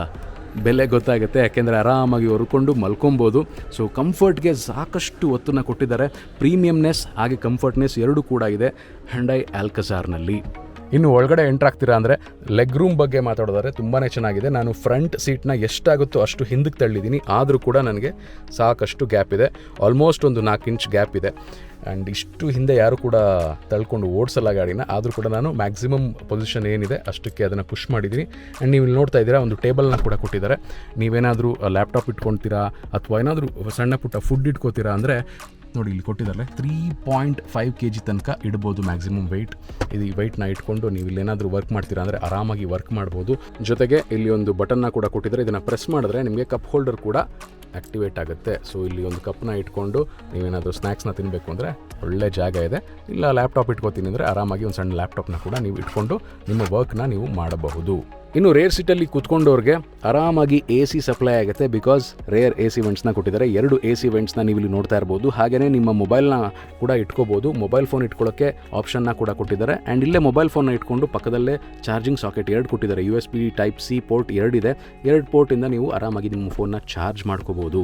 S1: ಬೆಲೆ ಗೊತ್ತಾಗುತ್ತೆ, ಯಾಕೆಂದರೆ ಆರಾಮಾಗಿ ಹೊರ್ಕೊಂಡು ಮಲ್ಕೊಬೋದು. ಸೊ ಕಂಫರ್ಟ್ಗೆ ಸಾಕಷ್ಟು ಒತ್ತನ್ನು ಕೊಟ್ಟಿದ್ದಾರೆ. ಪ್ರೀಮಿಯಮ್ನೆಸ್ ಹಾಗೆ ಕಂಫರ್ಟ್ನೆಸ್ ಎರಡೂ ಕೂಡ ಇದೆ. ಹ್ಯಾಂಡೈ ಆಲ್ಕಸಾರ್ನಲ್ಲಿ ಇನ್ನು ಒಳಗಡೆ ಎಂಟ್ರ್ ಆಗ್ತೀರಾ ಅಂದರೆ ಲೆಗ್ ರೂಮ್ ಬಗ್ಗೆ ಮಾತಾಡೋದಾದ್ರೆ ತುಂಬಾ ಚೆನ್ನಾಗಿದೆ. ನಾನು ಫ್ರಂಟ್ ಸೀಟ್ನ ಎಷ್ಟಾಗುತ್ತೋ ಅಷ್ಟು ಹಿಂದಕ್ಕೆ ತಳ್ಳಿದ್ದೀನಿ. ಆದರೂ ಕೂಡ ನನಗೆ ಸಾಕಷ್ಟು ಗ್ಯಾಪ್ ಇದೆ. ಆಲ್ಮೋಸ್ಟ್ ಒಂದು ನಾಲ್ಕು ಇಂಚ್ ಗ್ಯಾಪ್ ಇದೆ. ಆ್ಯಂಡ್ ಇಷ್ಟು ಹಿಂದೆ ಯಾರು ಕೂಡ ತಳ್ಕೊಂಡು ಓಡಿಸಲ್ಲ ಗಾಡಿನ. ಆದರೂ ಕೂಡ ನಾನು ಮ್ಯಾಕ್ಸಿಮಮ್ ಪೊಸಿಷನ್ ಏನಿದೆ ಅಷ್ಟಕ್ಕೆ ಅದನ್ನು ಪುಷ್ ಮಾಡಿದ್ದೀನಿ. ಆ್ಯಂಡ್ ನೀವು ಇಲ್ಲಿ ನೋಡ್ತಾ ಇದ್ದೀರಾ, ಒಂದು ಟೇಬಲ್ನ ಕೂಡ ಕೊಟ್ಟಿದ್ದಾರೆ. ನೀವೇನಾದರೂ ಲ್ಯಾಪ್ಟಾಪ್ ಇಟ್ಕೊಳ್ತೀರಾ ಅಥವಾ ಏನಾದರೂ ಸಣ್ಣ ಪುಟ್ಟ ಫುಡ್ ಇಟ್ಕೋತೀರಾ ಅಂದರೆ ನೋಡಿ ಇಲ್ಲಿ ಕೊಟ್ಟಿದ್ದಾರೆ. Three point five K G ತನಕ ಇಡ್ಬೋದು ಮ್ಯಾಕ್ಸಿಮಮ್ ವೆಯ್ಟ್ ಇದು ಈ ವೆಯ್ಟ್ನ ಇಟ್ಕೊಂಡು ನೀವು ಇಲ್ಲೇನಾದರೂ ವರ್ಕ್ ಮಾಡ್ತೀರಾ ಅಂದರೆ ಆರಾಮಾಗಿ ವರ್ಕ್ ಮಾಡ್ಬೋದು. ಜೊತೆಗೆ ಇಲ್ಲಿ ಒಂದು ಬಟನ್ನ ಕೂಡ ಕೊಟ್ಟಿದ್ದಾರೆ. ಇದನ್ನು ಪ್ರೆಸ್ ಮಾಡಿದ್ರೆ ನಿಮಗೆ ಕಪ್ ಹೋಲ್ಡರ್ ಕೂಡ ಆ್ಯಕ್ಟಿವೇಟ್ ಆಗುತ್ತೆ. ಸೊ ಇಲ್ಲಿ ಒಂದು ಕಪ್ನ ಇಟ್ಕೊಂಡು ನೀವೇನಾದರೂ ಸ್ನ್ಯಾಕ್ಸ್ನ ತಿನ್ನಬೇಕು ಅಂದರೆ ಒಳ್ಳೆ ಜಾಗ ಇದೆ. ಇಲ್ಲ ಲ್ಯಾಪ್ಟಾಪ್ ಇಟ್ಕೋತೀನಿ ಅಂದರೆ ಆರಾಮಾಗಿ ಒಂದು ಸಣ್ಣ ಲ್ಯಾಪ್ಟಾಪ್ನ ಕೂಡ ನೀವು ಇಟ್ಕೊಂಡು ನಿಮ್ಮ ವರ್ಕ್ನ ನೀವು ಮಾಡಬಹುದು. ಇನ್ನು ರೇರ್ ಸೀಟಲ್ಲಿ ಕುತ್ಕೊಂಡವ್ರಿಗೆ ಆರಾಮಾಗಿ ಎ ಸಿ ಸಪ್ಲೈ ಆಗುತ್ತೆ ಬಿಕಾಸ್ ರೇರ್ ಎ ಸಿ ವೆಂಟ್ಸ್ನ ಕೊಟ್ಟಿದ್ದಾರೆ. ಎರಡು ಎ ಸಿ ವೆಂಟ್ಸ್ನ ನೀವು ಇಲ್ಲಿ ನೋಡ್ತಾ ಇರ್ಬೋದು. ಹಾಗೆಯೇ ನಿಮ್ಮ ಮೊಬೈಲ್ನ ಕೂಡ ಇಟ್ಕೋಬೋದು. ಮೊಬೈಲ್ ಫೋನ್ ಇಟ್ಕೊಳ್ಳೋಕ್ಕೆ ಆಪ್ಷನ್ನ ಕೂಡ ಕೊಟ್ಟಿದ್ದಾರೆ. ಆ್ಯಂಡ್ ಇಲ್ಲೇ ಮೊಬೈಲ್ ಫೋನ್ನ ಇಟ್ಕೊಂಡು ಪಕ್ಕದಲ್ಲೇ ಚಾರ್ಜಿಂಗ್ ಸಾಕೆಟ್ ಎರಡು ಕೊಟ್ಟಿದ್ದಾರೆ. U S B type C port ಎರಡಿದೆ ಎರಡು ಪೋರ್ಟಿಂದ ನೀವು ಆರಾಮಾಗಿ ನಿಮ್ಮ ಫೋನ್ನ ಚಾರ್ಜ್ ಮಾಡ್ಕೋಬೋದು.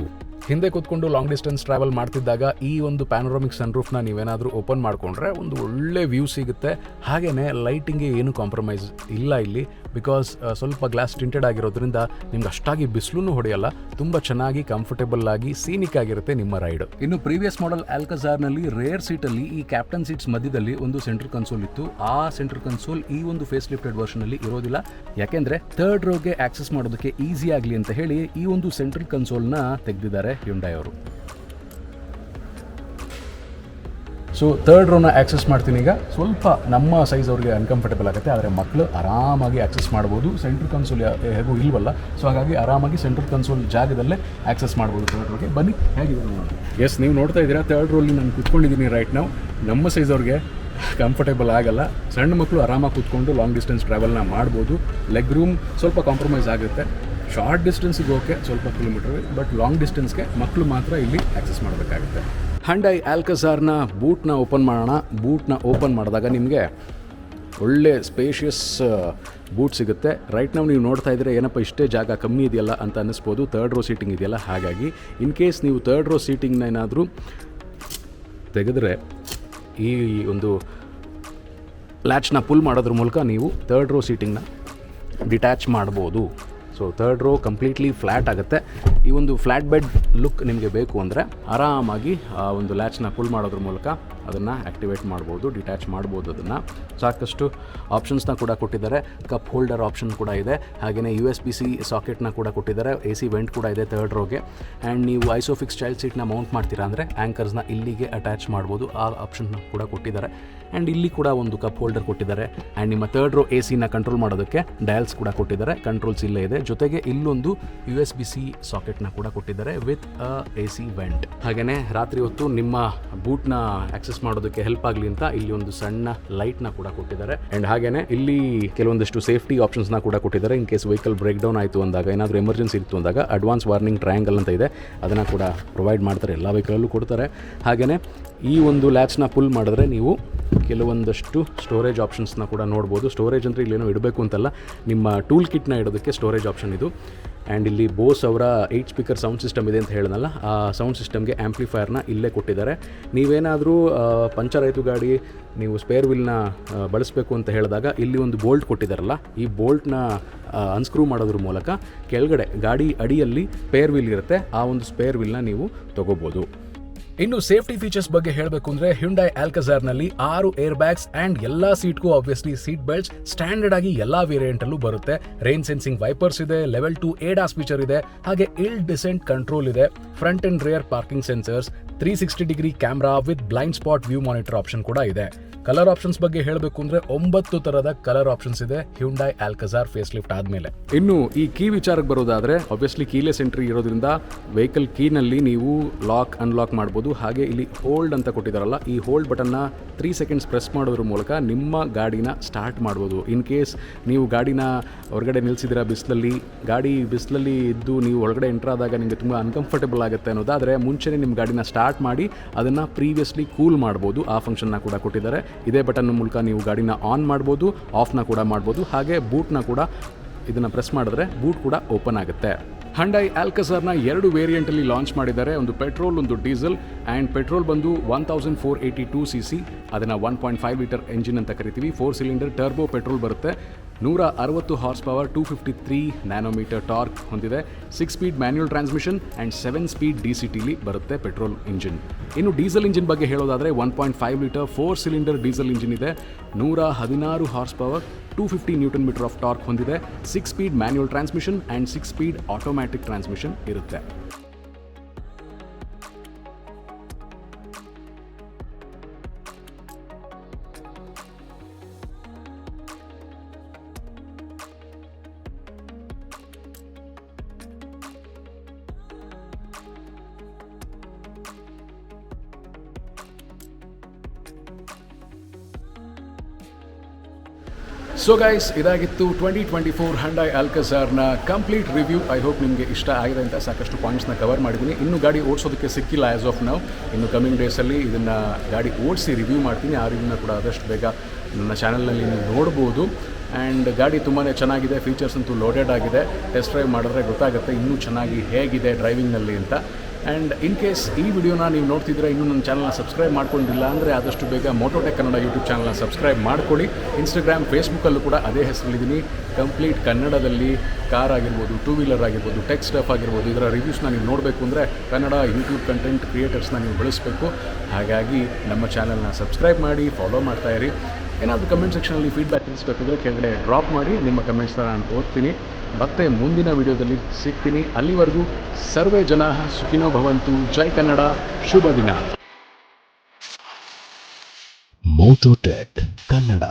S1: ಹಿಂದೆ ಕೂತ್ಕೊಂಡು ಲಾಂಗ್ ಡಿಸ್ಟೆನ್ಸ್ ಟ್ರಾವೆಲ್ ಮಾಡ್ತಿದ್ದಾಗ ಈ ಒಂದು ಪ್ಯಾನೋರಮಿಕ್ ಸನ್ರೂಫ್ನ ನೀವೇನಾದರೂ ಓಪನ್ ಮಾಡಿಕೊಂಡ್ರೆ ಒಂದು ಒಳ್ಳೆ ವ್ಯೂ ಸಿಗುತ್ತೆ. ಹಾಗೆಯೇ ಲೈಟಿಂಗ್ಗೆ ಏನು ಕಾಂಪ್ರಮೈಸ್ ಇಲ್ಲ ಇಲ್ಲಿ ಬಿಕಾಸ್ ಸ್ವಲ್ಪ ಗ್ಲಾಸ್ ಟಿಂಟೆಡ್ ಆಗಿರೋದ್ರಿಂದ ನಿಮ್ಗೆ ಅಷ್ಟಾಗಿ ಬಿಸಿಲೂ ಹೊಡೆಯಲ್ಲ, ತುಂಬ ಚೆನ್ನಾಗಿ ಕಂಫರ್ಟೇಬಲ್ ಆಗಿ ಸೀನಿಕ್ ಆಗಿರುತ್ತೆ ನಿಮ್ಮ ರೈಡ್ ಇನ್ನು ಪ್ರೀವಿಯಸ್ ಮಾಡೆಲ್ ಆಲ್ಕಜಾರ್ನಲ್ಲಿ ರೇರ್ ಸೀಟಲ್ಲಿ ಈ ಕ್ಯಾಪ್ಟನ್ ಸೀಟ್ಸ್ ಮಧ್ಯದಲ್ಲಿ ಒಂದು ಸೆಂಟ್ರ್ ಕನ್ಸೋಲ್ ಇತ್ತು. ಆ ಸೆಂಟ್ರ್ ಕನ್ಸೋಲ್ ಈ ಒಂದು ಫೇಸ್ ಲಿಫ್ಟೆಡ್ ವರ್ಷನಲ್ಲಿ ಇರೋದಿಲ್ಲ. ಯಾಕೆಂದ್ರೆ ಥರ್ಡ್ ರೋಗೆ ಆಕ್ಸೆಸ್ ಮಾಡೋದಕ್ಕೆ ಈಸಿ ಆಗಲಿ ಅಂತ ಹೇಳಿ ಈ ಒಂದು ಸೆಂಟ್ರಲ್ ಕನ್ಸೋಲ್ನ ತೆಗೆದಿದ್ದಾರೆ. ಹ್ಯುಂಡೈ ಅವರು. ಸೊ ತರ್ಡ್ ರೋನ ಆಕ್ಸೆಸ್ ಮಾಡ್ತೀನಿ ಈಗ. ಸ್ವಲ್ಪ ನಮ್ಮ ಸೈಜ್ ಅವ್ರಿಗೆ ಅನ್ಕಂಫರ್ಟೇಬಲ್ ಆಗುತ್ತೆ, ಆದರೆ ಮಕ್ಕಳು ಆರಾಮಾಗಿ ಆಕ್ಸೆಸ್ ಮಾಡ್ಬೋದು. ಸೆಂಟ್ರಲ್ ಕನ್ಸೋಲ್ ಹೇಗೂ ಇಲ್ವಲ್ಲ. ಸೊ ಹಾಗಾಗಿ ಆರಾಮಾಗಿ ಸೆಂಟ್ರಲ್ ಕನ್ಸೋಲ್ ಜಾಗದಲ್ಲೇ ಆಕ್ಸೆಸ್ ಮಾಡ್ಬೋದು ಥರ್ಡ್ ರೋಗೆ ಬನ್ನಿ, ಹೇಗಿದೆ ಎಸ್ ನೀವು ನೋಡ್ತಾ ಇದ್ದೀರಾ ಥರ್ಡ್ ರೋಲಿ ನಾನು ಕುತ್ಕೊಂಡಿದ್ದೀನಿ ರೈಟ್ ನಾವು ನಮ್ಮ ಸೈಜ್ ಅವ್ರಿಗೆ ಕಂಫರ್ಟೇಬಲ್ ಆಗಲ್ಲ. ಸಣ್ಣ ಮಕ್ಕಳು ಆರಾಮಾಗಿ ಕೂತ್ಕೊಂಡು ಲಾಂಗ್ ಡಿಸ್ಟೆನ್ಸ್ ಟ್ರಾವೆಲ್ನ ಮಾಡ್ಬೋದು. ಲೆಗ್ ರೂಮ್ ಸ್ವಲ್ಪ ಕಾಂಪ್ರಮೈಸ್ ಆಗುತ್ತೆ. ಶಾರ್ಟ್ ಡಿಸ್ಟೆನ್ಸಿಗೆ ಓಕೆ ಸ್ವಲ್ಪ ಕಿಲೋಮೀಟರ್ ಬಟ್ ಲಾಂಗ್ ಡಿಸ್ಟೆನ್ಸ್ಗೆ ಮಕ್ಕಳು ಮಾತ್ರ ಇಲ್ಲಿ ಆಕ್ಸೆಸ್ ಮಾಡಬೇಕಾಗುತ್ತೆ. ಹಂಡೈ ಆಲ್ಕಸಾರ್ನ ಬೂಟ್ನ ಓಪನ್ ಮಾಡೋಣ. ಬೂಟ್ನ ಓಪನ್ ಮಾಡಿದಾಗ ನಿಮಗೆ ಒಳ್ಳೆ ಸ್ಪೇಷಿಯಸ್ ಬೂಟ್ ಸಿಗುತ್ತೆ. ರೈಟ್ ನಾವು ನೀವು ನೋಡ್ತಾ ಇದ್ರೆ, ಏನಪ್ಪ ಇಷ್ಟೇ ಜಾಗ ಕಮ್ಮಿ ಇದೆಯಲ್ಲ ಅಂತ ಅನ್ನಿಸ್ಬೋದು. ತರ್ಡ್ ರೋ ಸೀಟಿಂಗ್ ಇದೆಯಲ್ಲ, ಹಾಗಾಗಿ ಇನ್ ಕೇಸ್ ನೀವು ತರ್ಡ್ ರೋ ಸೀಟಿಂಗ್ನ ಏನಾದರೂ ತೆಗೆದ್ರೆ ಈ ಒಂದು ಲ್ಯಾಚ್ನ ಪುಲ್ ಮಾಡೋದ್ರ ಮೂಲಕ ನೀವು ತರ್ಡ್ ರೋ ಸೀಟಿಂಗ್ನ ಡಿಟ್ಯಾಚ್ ಮಾಡ್ಬೋದು. So third row completely flat ಆಗುತ್ತೆ. ಈ ಒಂದು ಫ್ಲ್ಯಾಟ್ ಬೆಡ್ ಲುಕ್ ನಿಮಗೆ ಬೇಕು ಅಂದರೆ ಆರಾಮಾಗಿ, ಆ, ಒಂದು ಲ್ಯಾಚ್ನ ಪುಲ್ ಮಾಡೋದ್ರ ಮೂಲಕ ಅದನ್ನು ಆ್ಯಕ್ಟಿವೇಟ್ ಮಾಡ್ಬೋದು ಡಿಟ್ಯಾಚ್ ಮಾಡ್ಬೋದು ಅದನ್ನು. ಸಾಕಷ್ಟು ಆಪ್ಷನ್ಸ್ನ ಕೂಡ ಕೊಟ್ಟಿದ್ದಾರೆ. ಕಪ್ ಹೋಲ್ಡರ್ ಆಪ್ಷನ್ ಕೂಡ ಇದೆ. ಹಾಗೆಯೇ ಯು ಎಸ್ ಬಿ ಸಿ ಸಾಕೆಟ್ನ ಕೂಡ ಕೊಟ್ಟಿದ್ದಾರೆ. ಎ ಸಿ ವೆಂಟ್ ಕೂಡ ಇದೆ ಥರ್ಡ್ ರೋಗೆ ಆ್ಯಂಡ್ ನೀವು ಐಸೋಫಿಕ್ಸ್ ಚೈಲ್ಡ್ ಸೀಟ್ನ ಮೌಂಟ್ ಮಾಡ್ತೀರಾ ಅಂದರೆ ಆ್ಯಂಕರ್ಸ್ನ ಇಲ್ಲಿಗೆ ಅಟ್ಯಾಚ್ ಮಾಡ್ಬೋದು. ಆ ಆಪ್ಷನ್ನ ಕೂಡ ಕೊಟ್ಟಿದ್ದಾರೆ. ಆ್ಯಂಡ್ ಇಲ್ಲಿ ಕೂಡ ಒಂದು ಕಪ್ ಹೋಲ್ಡರ್ ಕೊಟ್ಟಿದ್ದಾರೆ. ಆ್ಯಂಡ್ ನಿಮ್ಮ ತರ್ಡ್ ರೋ ಎ ಸಿನ ಕಂಟ್ರೋಲ್ ಮಾಡೋದಕ್ಕೆ ಡಯಲ್ಸ್ ಕೂಡ ಕೊಟ್ಟಿದ್ದಾರೆ. ಕಂಟ್ರೋಲ್ಸ್ ಇಲ್ಲೇ ಇದೆ. ಜೊತೆಗೆ ಇಲ್ಲೊಂದು ಯು ಎಸ್ ಬಿ ಸಿ ಸಾಕೆಟ್ನ ಕೂಡ ಕೊಟ್ಟಿದ್ದಾರೆ with a A C vent ಹಾಗೆಯೇ ರಾತ್ರಿ ಹೊತ್ತು ನಿಮ್ಮ ಬೂಟ್ನ ಆಕ್ಸೆಸ್ ಮಾಡೋದಕ್ಕೆ ಹೆಲ್ಪ್ ಆಗಲಿ ಅಂತ ಇಲ್ಲಿ ಒಂದು ಸಣ್ಣ ಲೈಟ್ನ ಕೂಡ ಕೊಟ್ಟಿದ್ದಾರೆ. ಅಂಡ್ ಹಾಗೇನೆ ಇಲ್ಲಿ ಕೆಲವೊಂದಷ್ಟು ಸೇಫ್ಟಿ ಆಪ್ಷನ್ಸ್ನ ಕೂಡ ಕೊಟ್ಟಿದ್ದಾರೆ. In case vehicle break down ಆಯಿತು ಅಂದಾಗ, ಏನಾದರೂ ಎಮರ್ಜೆನ್ಸಿ ಇತ್ತು ಅಂದಾಗ ಅಡ್ವಾನ್ಸ್ ವಾರ್ನಿಂಗ್ ಟ್ರಯಾಂಗಲ್ ಅಂತ ಇದೆ. ಅದನ್ನು ಕೂಡ ಪ್ರೊವೈಡ್ ಮಾಡ್ತಾರೆ. ಎಲ್ಲ ವೆಹಿಕಲಲ್ಲೂ ಕೊಡ್ತಾರೆ. ಹಾಗೇನೆ ಈ ಒಂದು ಲ್ಯಾಚ್ನ ಪುಲ್ ಮಾಡಿದ್ರೆ ನೀವು ಕೆಲವೊಂದಷ್ಟು ಸ್ಟೋರೇಜ್ ಆಪ್ಷನ್ಸ್ನ ಕೂಡ ನೋಡ್ಬೋದು. ಸ್ಟೋರೇಜ್ ಅಂದರೆ ಇಲ್ಲೇನೋ ಇಡಬೇಕು ಅಂತಲ್ಲ, ನಿಮ್ಮ ಟೂಲ್ ಕಿಟ್ನ ಇಡೋದಕ್ಕೆ ಸ್ಟೋರೇಜ್ ಆಪ್ಷನ್ ಇದು. ಆ್ಯಂಡ್ ಇಲ್ಲಿ ಬೋಸ್ ಅವರ ಏಯ್ಟ್ ಸ್ಪೀಕರ್ ಸೌಂಡ್ ಸಿಸ್ಟಮ್ ಇದೆ ಅಂತ ಹೇಳಿದ್ನಲ್ಲ ಆ ಸೌಂಡ್ ಸಿಸ್ಟಮ್ಗೆ ಆ್ಯಂಪ್ಲಿಫೈರ್ನ ಇಲ್ಲೇ ಕೊಟ್ಟಿದ್ದಾರೆ. ನೀವೇನಾದರೂ ಪಂಚರ್ ಆಯಿತು ಗಾಡಿ ನೀವು ಸ್ಪೇರ್ ವಿಲ್ನ ಬಳಸಬೇಕು ಅಂತ ಹೇಳಿದಾಗ ಇಲ್ಲಿ ಒಂದು ಬೋಲ್ಟ್ ಕೊಟ್ಟಿದ್ದಾರಲ್ಲ, ಈ ಬೋಲ್ಟ್ನ ಅನ್ಸ್ಕ್ರೂ ಮಾಡೋದ್ರ ಮೂಲಕ ಕೆಳಗಡೆ ಗಾಡಿ ಅಡಿಯಲ್ಲಿ ಸ್ಪೇರ್ ವಿಲ್ ಇರುತ್ತೆ, ಆ ಒಂದು ಸ್ಪೇರ್ ವಿಲ್ನ ನೀವು ತೊಗೋಬೋದು. ಇನ್ನು ಸೇಫ್ಟಿ ಫೀಚರ್ಸ್ ಬಗ್ಗೆ ಹೇಳಬೇಕು ಅಂದ್ರೆ ಹ್ಯುಂಡೈ ನಲ್ಲಿ ಆರು ಏರ್ ಬ್ಯಾಗ್ಸ್ ಅಂಡ್ ಎಲ್ಲಾ ಸೀಟ್ಗೂ ಆಬ್ವಿಯಸ್ಲಿ ಸೀಟ್ ಬೆಲ್ಟ್ ಸ್ಟ್ಯಾಂಡರ್ಡ್ ಆಗಿ ಎಲ್ಲಾ ವೇರಿಯಂಟ್ ಅಲ್ಲೂ ಬರುತ್ತೆ. ರೈನ್ ಸೆನ್ಸಿಂಗ್ ವೈಪರ್ಸ್ ಇದೆ ಲೆವೆಲ್ ಟು ಏಡಾಸ್ ಫೀಚರ್ ಇದೆ, ಹಾಗೆ ಇಲ್ ಡಿಸೆಂಟ್ ಕಂಟ್ರೋಲ್ ಇದೆ front and rear parking sensors three sixty degree camera with blind spot view monitor option ಕೂಡ ಇದೆ. ಕಲರ್ ಆಪ್ಷನ್ಸ್ ಬಗ್ಗೆ ಹೇಳಬೇಕು ಅಂದ್ರೆ ಒಂಬತ್ತು ತರದ ಕಲರ್ ಆಪ್ಷನ್ಸ್ ಇದೆ ಹ್ಯುಂಡೈ ಆಲ್ಕಜಾರ್ ಫೇಸ್ ಲಿಫ್ಟ್ ಆದ್ಮೇಲೆ. ಇನ್ನು ಈ ಕೀ ವಿಚಾರಕ್ಕೆ ಬರೋದಾದ್ರೆ ಆಬ್ವಿಯಸ್ಲಿ ಕೀಲೆಸ್ ಎಂಟ್ರಿ ಇರೋದ್ರಿಂದ ವೆಹಿಕಲ್ ಕೀನಲ್ಲಿ ನೀವು ಲಾಕ್ ಅನ್ಲಾಕ್ ಮಾಡಬಹುದು ಹಾಗೆ ಇಲ್ಲಿ ಹೋಲ್ಡ್ ಅಂತ ಕೊಟ್ಟಿದಾರಲ್ಲ, ಈ ಹೋಲ್ಡ್ನ ತ್ರೀ ಸೆಕೆಂಡ್ಸ್ ಪ್ರೆಸ್ ಮಾಡೋದ್ರ ಮೂಲಕ ನಿಮ್ಮ ಗಾಡಿನ ಸ್ಟಾರ್ಟ್ ಮಾಡಬಹುದು ಇನ್ ಕೇಸ್ ನೀವು ಗಾಡಿನ ಹೊರಗಡೆ ನಿಲ್ಸಿದಿರ ಬಿಸಿಲಲ್ಲಿ, ಗಾಡಿ ಬಿಸಿಲಲ್ಲಿ ಇದ್ದು ನೀವು ಒಳಗಡೆ ಎಂಟರ್ ಆದಾಗ ನಿಮಗೆ ತುಂಬ ಅನ್ಕಂಫರ್ಟಬಲ್ ಆಗುತ್ತೆ ಅನ್ನೋದಾದ್ರೆ, ಮುಂಚೆನೇ ನಿಮ್ಮ ಗಾಡಿನ ಸ್ಟಾರ್ಟ್ ಮಾಡಿ ಅದನ್ನು ಪ್ರೀವಿಯಸ್ಲಿ ಕೂಲ್ ಮಾಡ್ಬೋದು. ಆ ಫಂಕ್ಷನ್ನ ಕೂಡ ಕೊಟ್ಟಿದ್ದಾರೆ. ಇದೇ ಬಟನ್ ಮೂಲಕ ನೀವು ಗಾಡಿನ ಆನ್ ಮಾಡ್ಬೋದು ಆಫ್ನ ಕೂಡ ಮಾಡ್ಬೋದು. ಹಾಗೆ ಬೂಟ್ನ ಕೂಡ ಇದನ್ನು ಪ್ರೆಸ್ ಮಾಡಿದ್ರೆ ಬೂಟ್ ಕೂಡ ಓಪನ್ ಆಗುತ್ತೆ. ಹಂಡೈ ಆಲ್ಕಸರ್ನ ಎರಡು ವೇರಿಯಂಟಲ್ಲಿ ಲಾಂಚ್ ಮಾಡಿದ್ದಾರೆ. ಒಂದು ಪೆಟ್ರೋಲ್ ಒಂದು ಡೀಸೆಲ್ ಆ್ಯಂಡ್ ಪೆಟ್ರೋಲ್ ಬಂದು one thousand four eighty two C C ಅದನ್ನು one point five litre engine ಅಂತ ಕರಿತೀವಿ. ಫೋರ್ ಸಿಲಿಂಡರ್ ಟರ್ಬೋ ಪೆಟ್ರೋಲ್ ಬರುತ್ತೆ. ನೂರ ಅರವತ್ತು horse power two fifty three nanometre torque ಹೊಂದಿದೆ six speed manual transmission and seven speed D C ಟಿಲಿ ಬರುತ್ತೆ petrol engine ಇನ್ನು diesel engine ಬಗ್ಗೆ ಹೇಳೋದಾದರೆ one point five litre four cylinder diesel engine ಇದೆ. ನೂರ ಹದಿನಾರು horse power two fifty newton metre of torque ಹೊಂದಿದೆ. Six speed manual transmission and six speed automatic transmission ಇರುತ್ತೆ. So guys ಇದಾಗಿತ್ತು twenty twenty four Hyundai ಆಲ್ಕಸಾರ್ನ complete review I hope ನಿಮಗೆ ಇಷ್ಟ ಆಗಿದೆ ಅಂತ ಸಾಕಷ್ಟು ಪಾಯಿಂಟ್ಸ್ನ ಕವರ್ ಮಾಡಿದ್ದೀನಿ. ಇನ್ನು ಗಾಡಿ ಓಡಿಸೋದಕ್ಕೆ ಸಿಕ್ಕಿಲ್ಲ ಆ್ಯಸ್ ಆಫ್ ನಾವು ಇನ್ನು ಕಮಿಂಗ್ ಡೇಸಲ್ಲಿ ಇದನ್ನು ಗಾಡಿ ಓಡಿಸಿ ರಿವ್ಯೂ ಮಾಡ್ತೀನಿ. ಆ ರಿವ್ಯೂನ ಕೂಡ ಆದಷ್ಟು ಬೇಗ ನನ್ನ ಚಾನಲ್ನಲ್ಲಿ ನೀವು ನೋಡ್ಬೋದು. ಆ್ಯಂಡ್ ಗಾಡಿ ತುಂಬಾ ಚೆನ್ನಾಗಿದೆ. ಫೀಚರ್ಸ್ ಅಂತೂ ಲೋಡೆಡ್ ಆಗಿದೆ. ಟೆಸ್ಟ್ ಡ್ರೈವ್ ಮಾಡಿದ್ರೆ ಗೊತ್ತಾಗುತ್ತೆ ಇನ್ನೂ ಚೆನ್ನಾಗಿ ಹೇಗಿದೆ ಡ್ರೈವಿಂಗ್ನಲ್ಲಿ ಅಂತ. ಆ್ಯಂಡ್ ಇನ್ ಕೇಸ್ ಈ ವಿಡಿಯೋನ ನೀವು ನೋಡ್ತಿದ್ರೆ ಇನ್ನೂ ನನ್ನ ಚಾನಲ್ನ ಸಬ್ಸ್ಕ್ರೈಬ್ ಮಾಡ್ಕೊಂಡಿಲ್ಲ ಅಂದರೆ ಆದಷ್ಟು ಬೇಗ ಮೋಟೋಟೆಕ್ ಕನ್ನಡ ಯೂಟ್ಯೂಬ್ ಚಾನಲ್ನ ಸಬ್ಸ್ಕ್ರೈಬ್ ಮಾಡ್ಕೊಳ್ಳಿ. ಇನ್ಸ್ಟಾಗ್ರಾಮ್ ಫೇಸ್ಬುಕ್ಕಲ್ಲೂ ಕೂಡ ಅದೇ ಹೆಸರಲ್ಲಿದ್ದೀನಿ. ಕಂಪ್ಲೀಟ್ ಕನ್ನಡದಲ್ಲಿ ಕಾರ್ ಆಗಿರ್ಬೋದು ಟೂ ವೀಲರ್ ಆಗಿರ್ಬೋದು ಟೆಕ್ ಸ್ಟಫ್ ಆಗಿರ್ಬೋದು, ಇದರ ರಿವ್ಯೂಸ್ನ ನೀವು ನೋಡಬೇಕು ಅಂದರೆ ಕನ್ನಡ ಯೂಟ್ಯೂಬ್ ಕಂಟೆಂಟ್ ಕ್ರಿಯೇಟರ್ಸ್ನ ನೀವು ಬೆಳೆಸಬೇಕು. ಹಾಗಾಗಿ ನಮ್ಮ ಚಾನಲ್ನ ಸಬ್ಸ್ಕ್ರೈಬ್ ಮಾಡಿ ಫಾಲೋ ಮಾಡ್ತಾ ಇರಿ. ಏನಾದರೂ ಕಮೆಂಟ್ ಸೆಕ್ಷನಲ್ಲಿ ಫೀಡ್ಬ್ಯಾಕ್ ತಿಳಿಸ್ಬೇಕಂದ್ರೆ ಕೆಳಗಡೆ ಡ್ರಾಪ್ ಮಾಡಿ, ನಿಮ್ಮ ಕಮೆಂಟ್ಸ್ನ ನಾನು ಓದ್ತೀನಿ. ಮತ್ತೆ ಮುಂದಿನ ವಿಡಿಯೋದಲ್ಲಿ ಸಿಗ್ತೀನಿ. ಅಲ್ಲಿವರೆಗೂ ಸರ್ವೇ ಜನ ಸುಖಿನೋ ಭವಂತು. ಜೈ ಕನ್ನಡ. ಶುಭ ದಿನ.
S2: ಮೋಟೋಟೆಕ್ ಕನ್ನಡ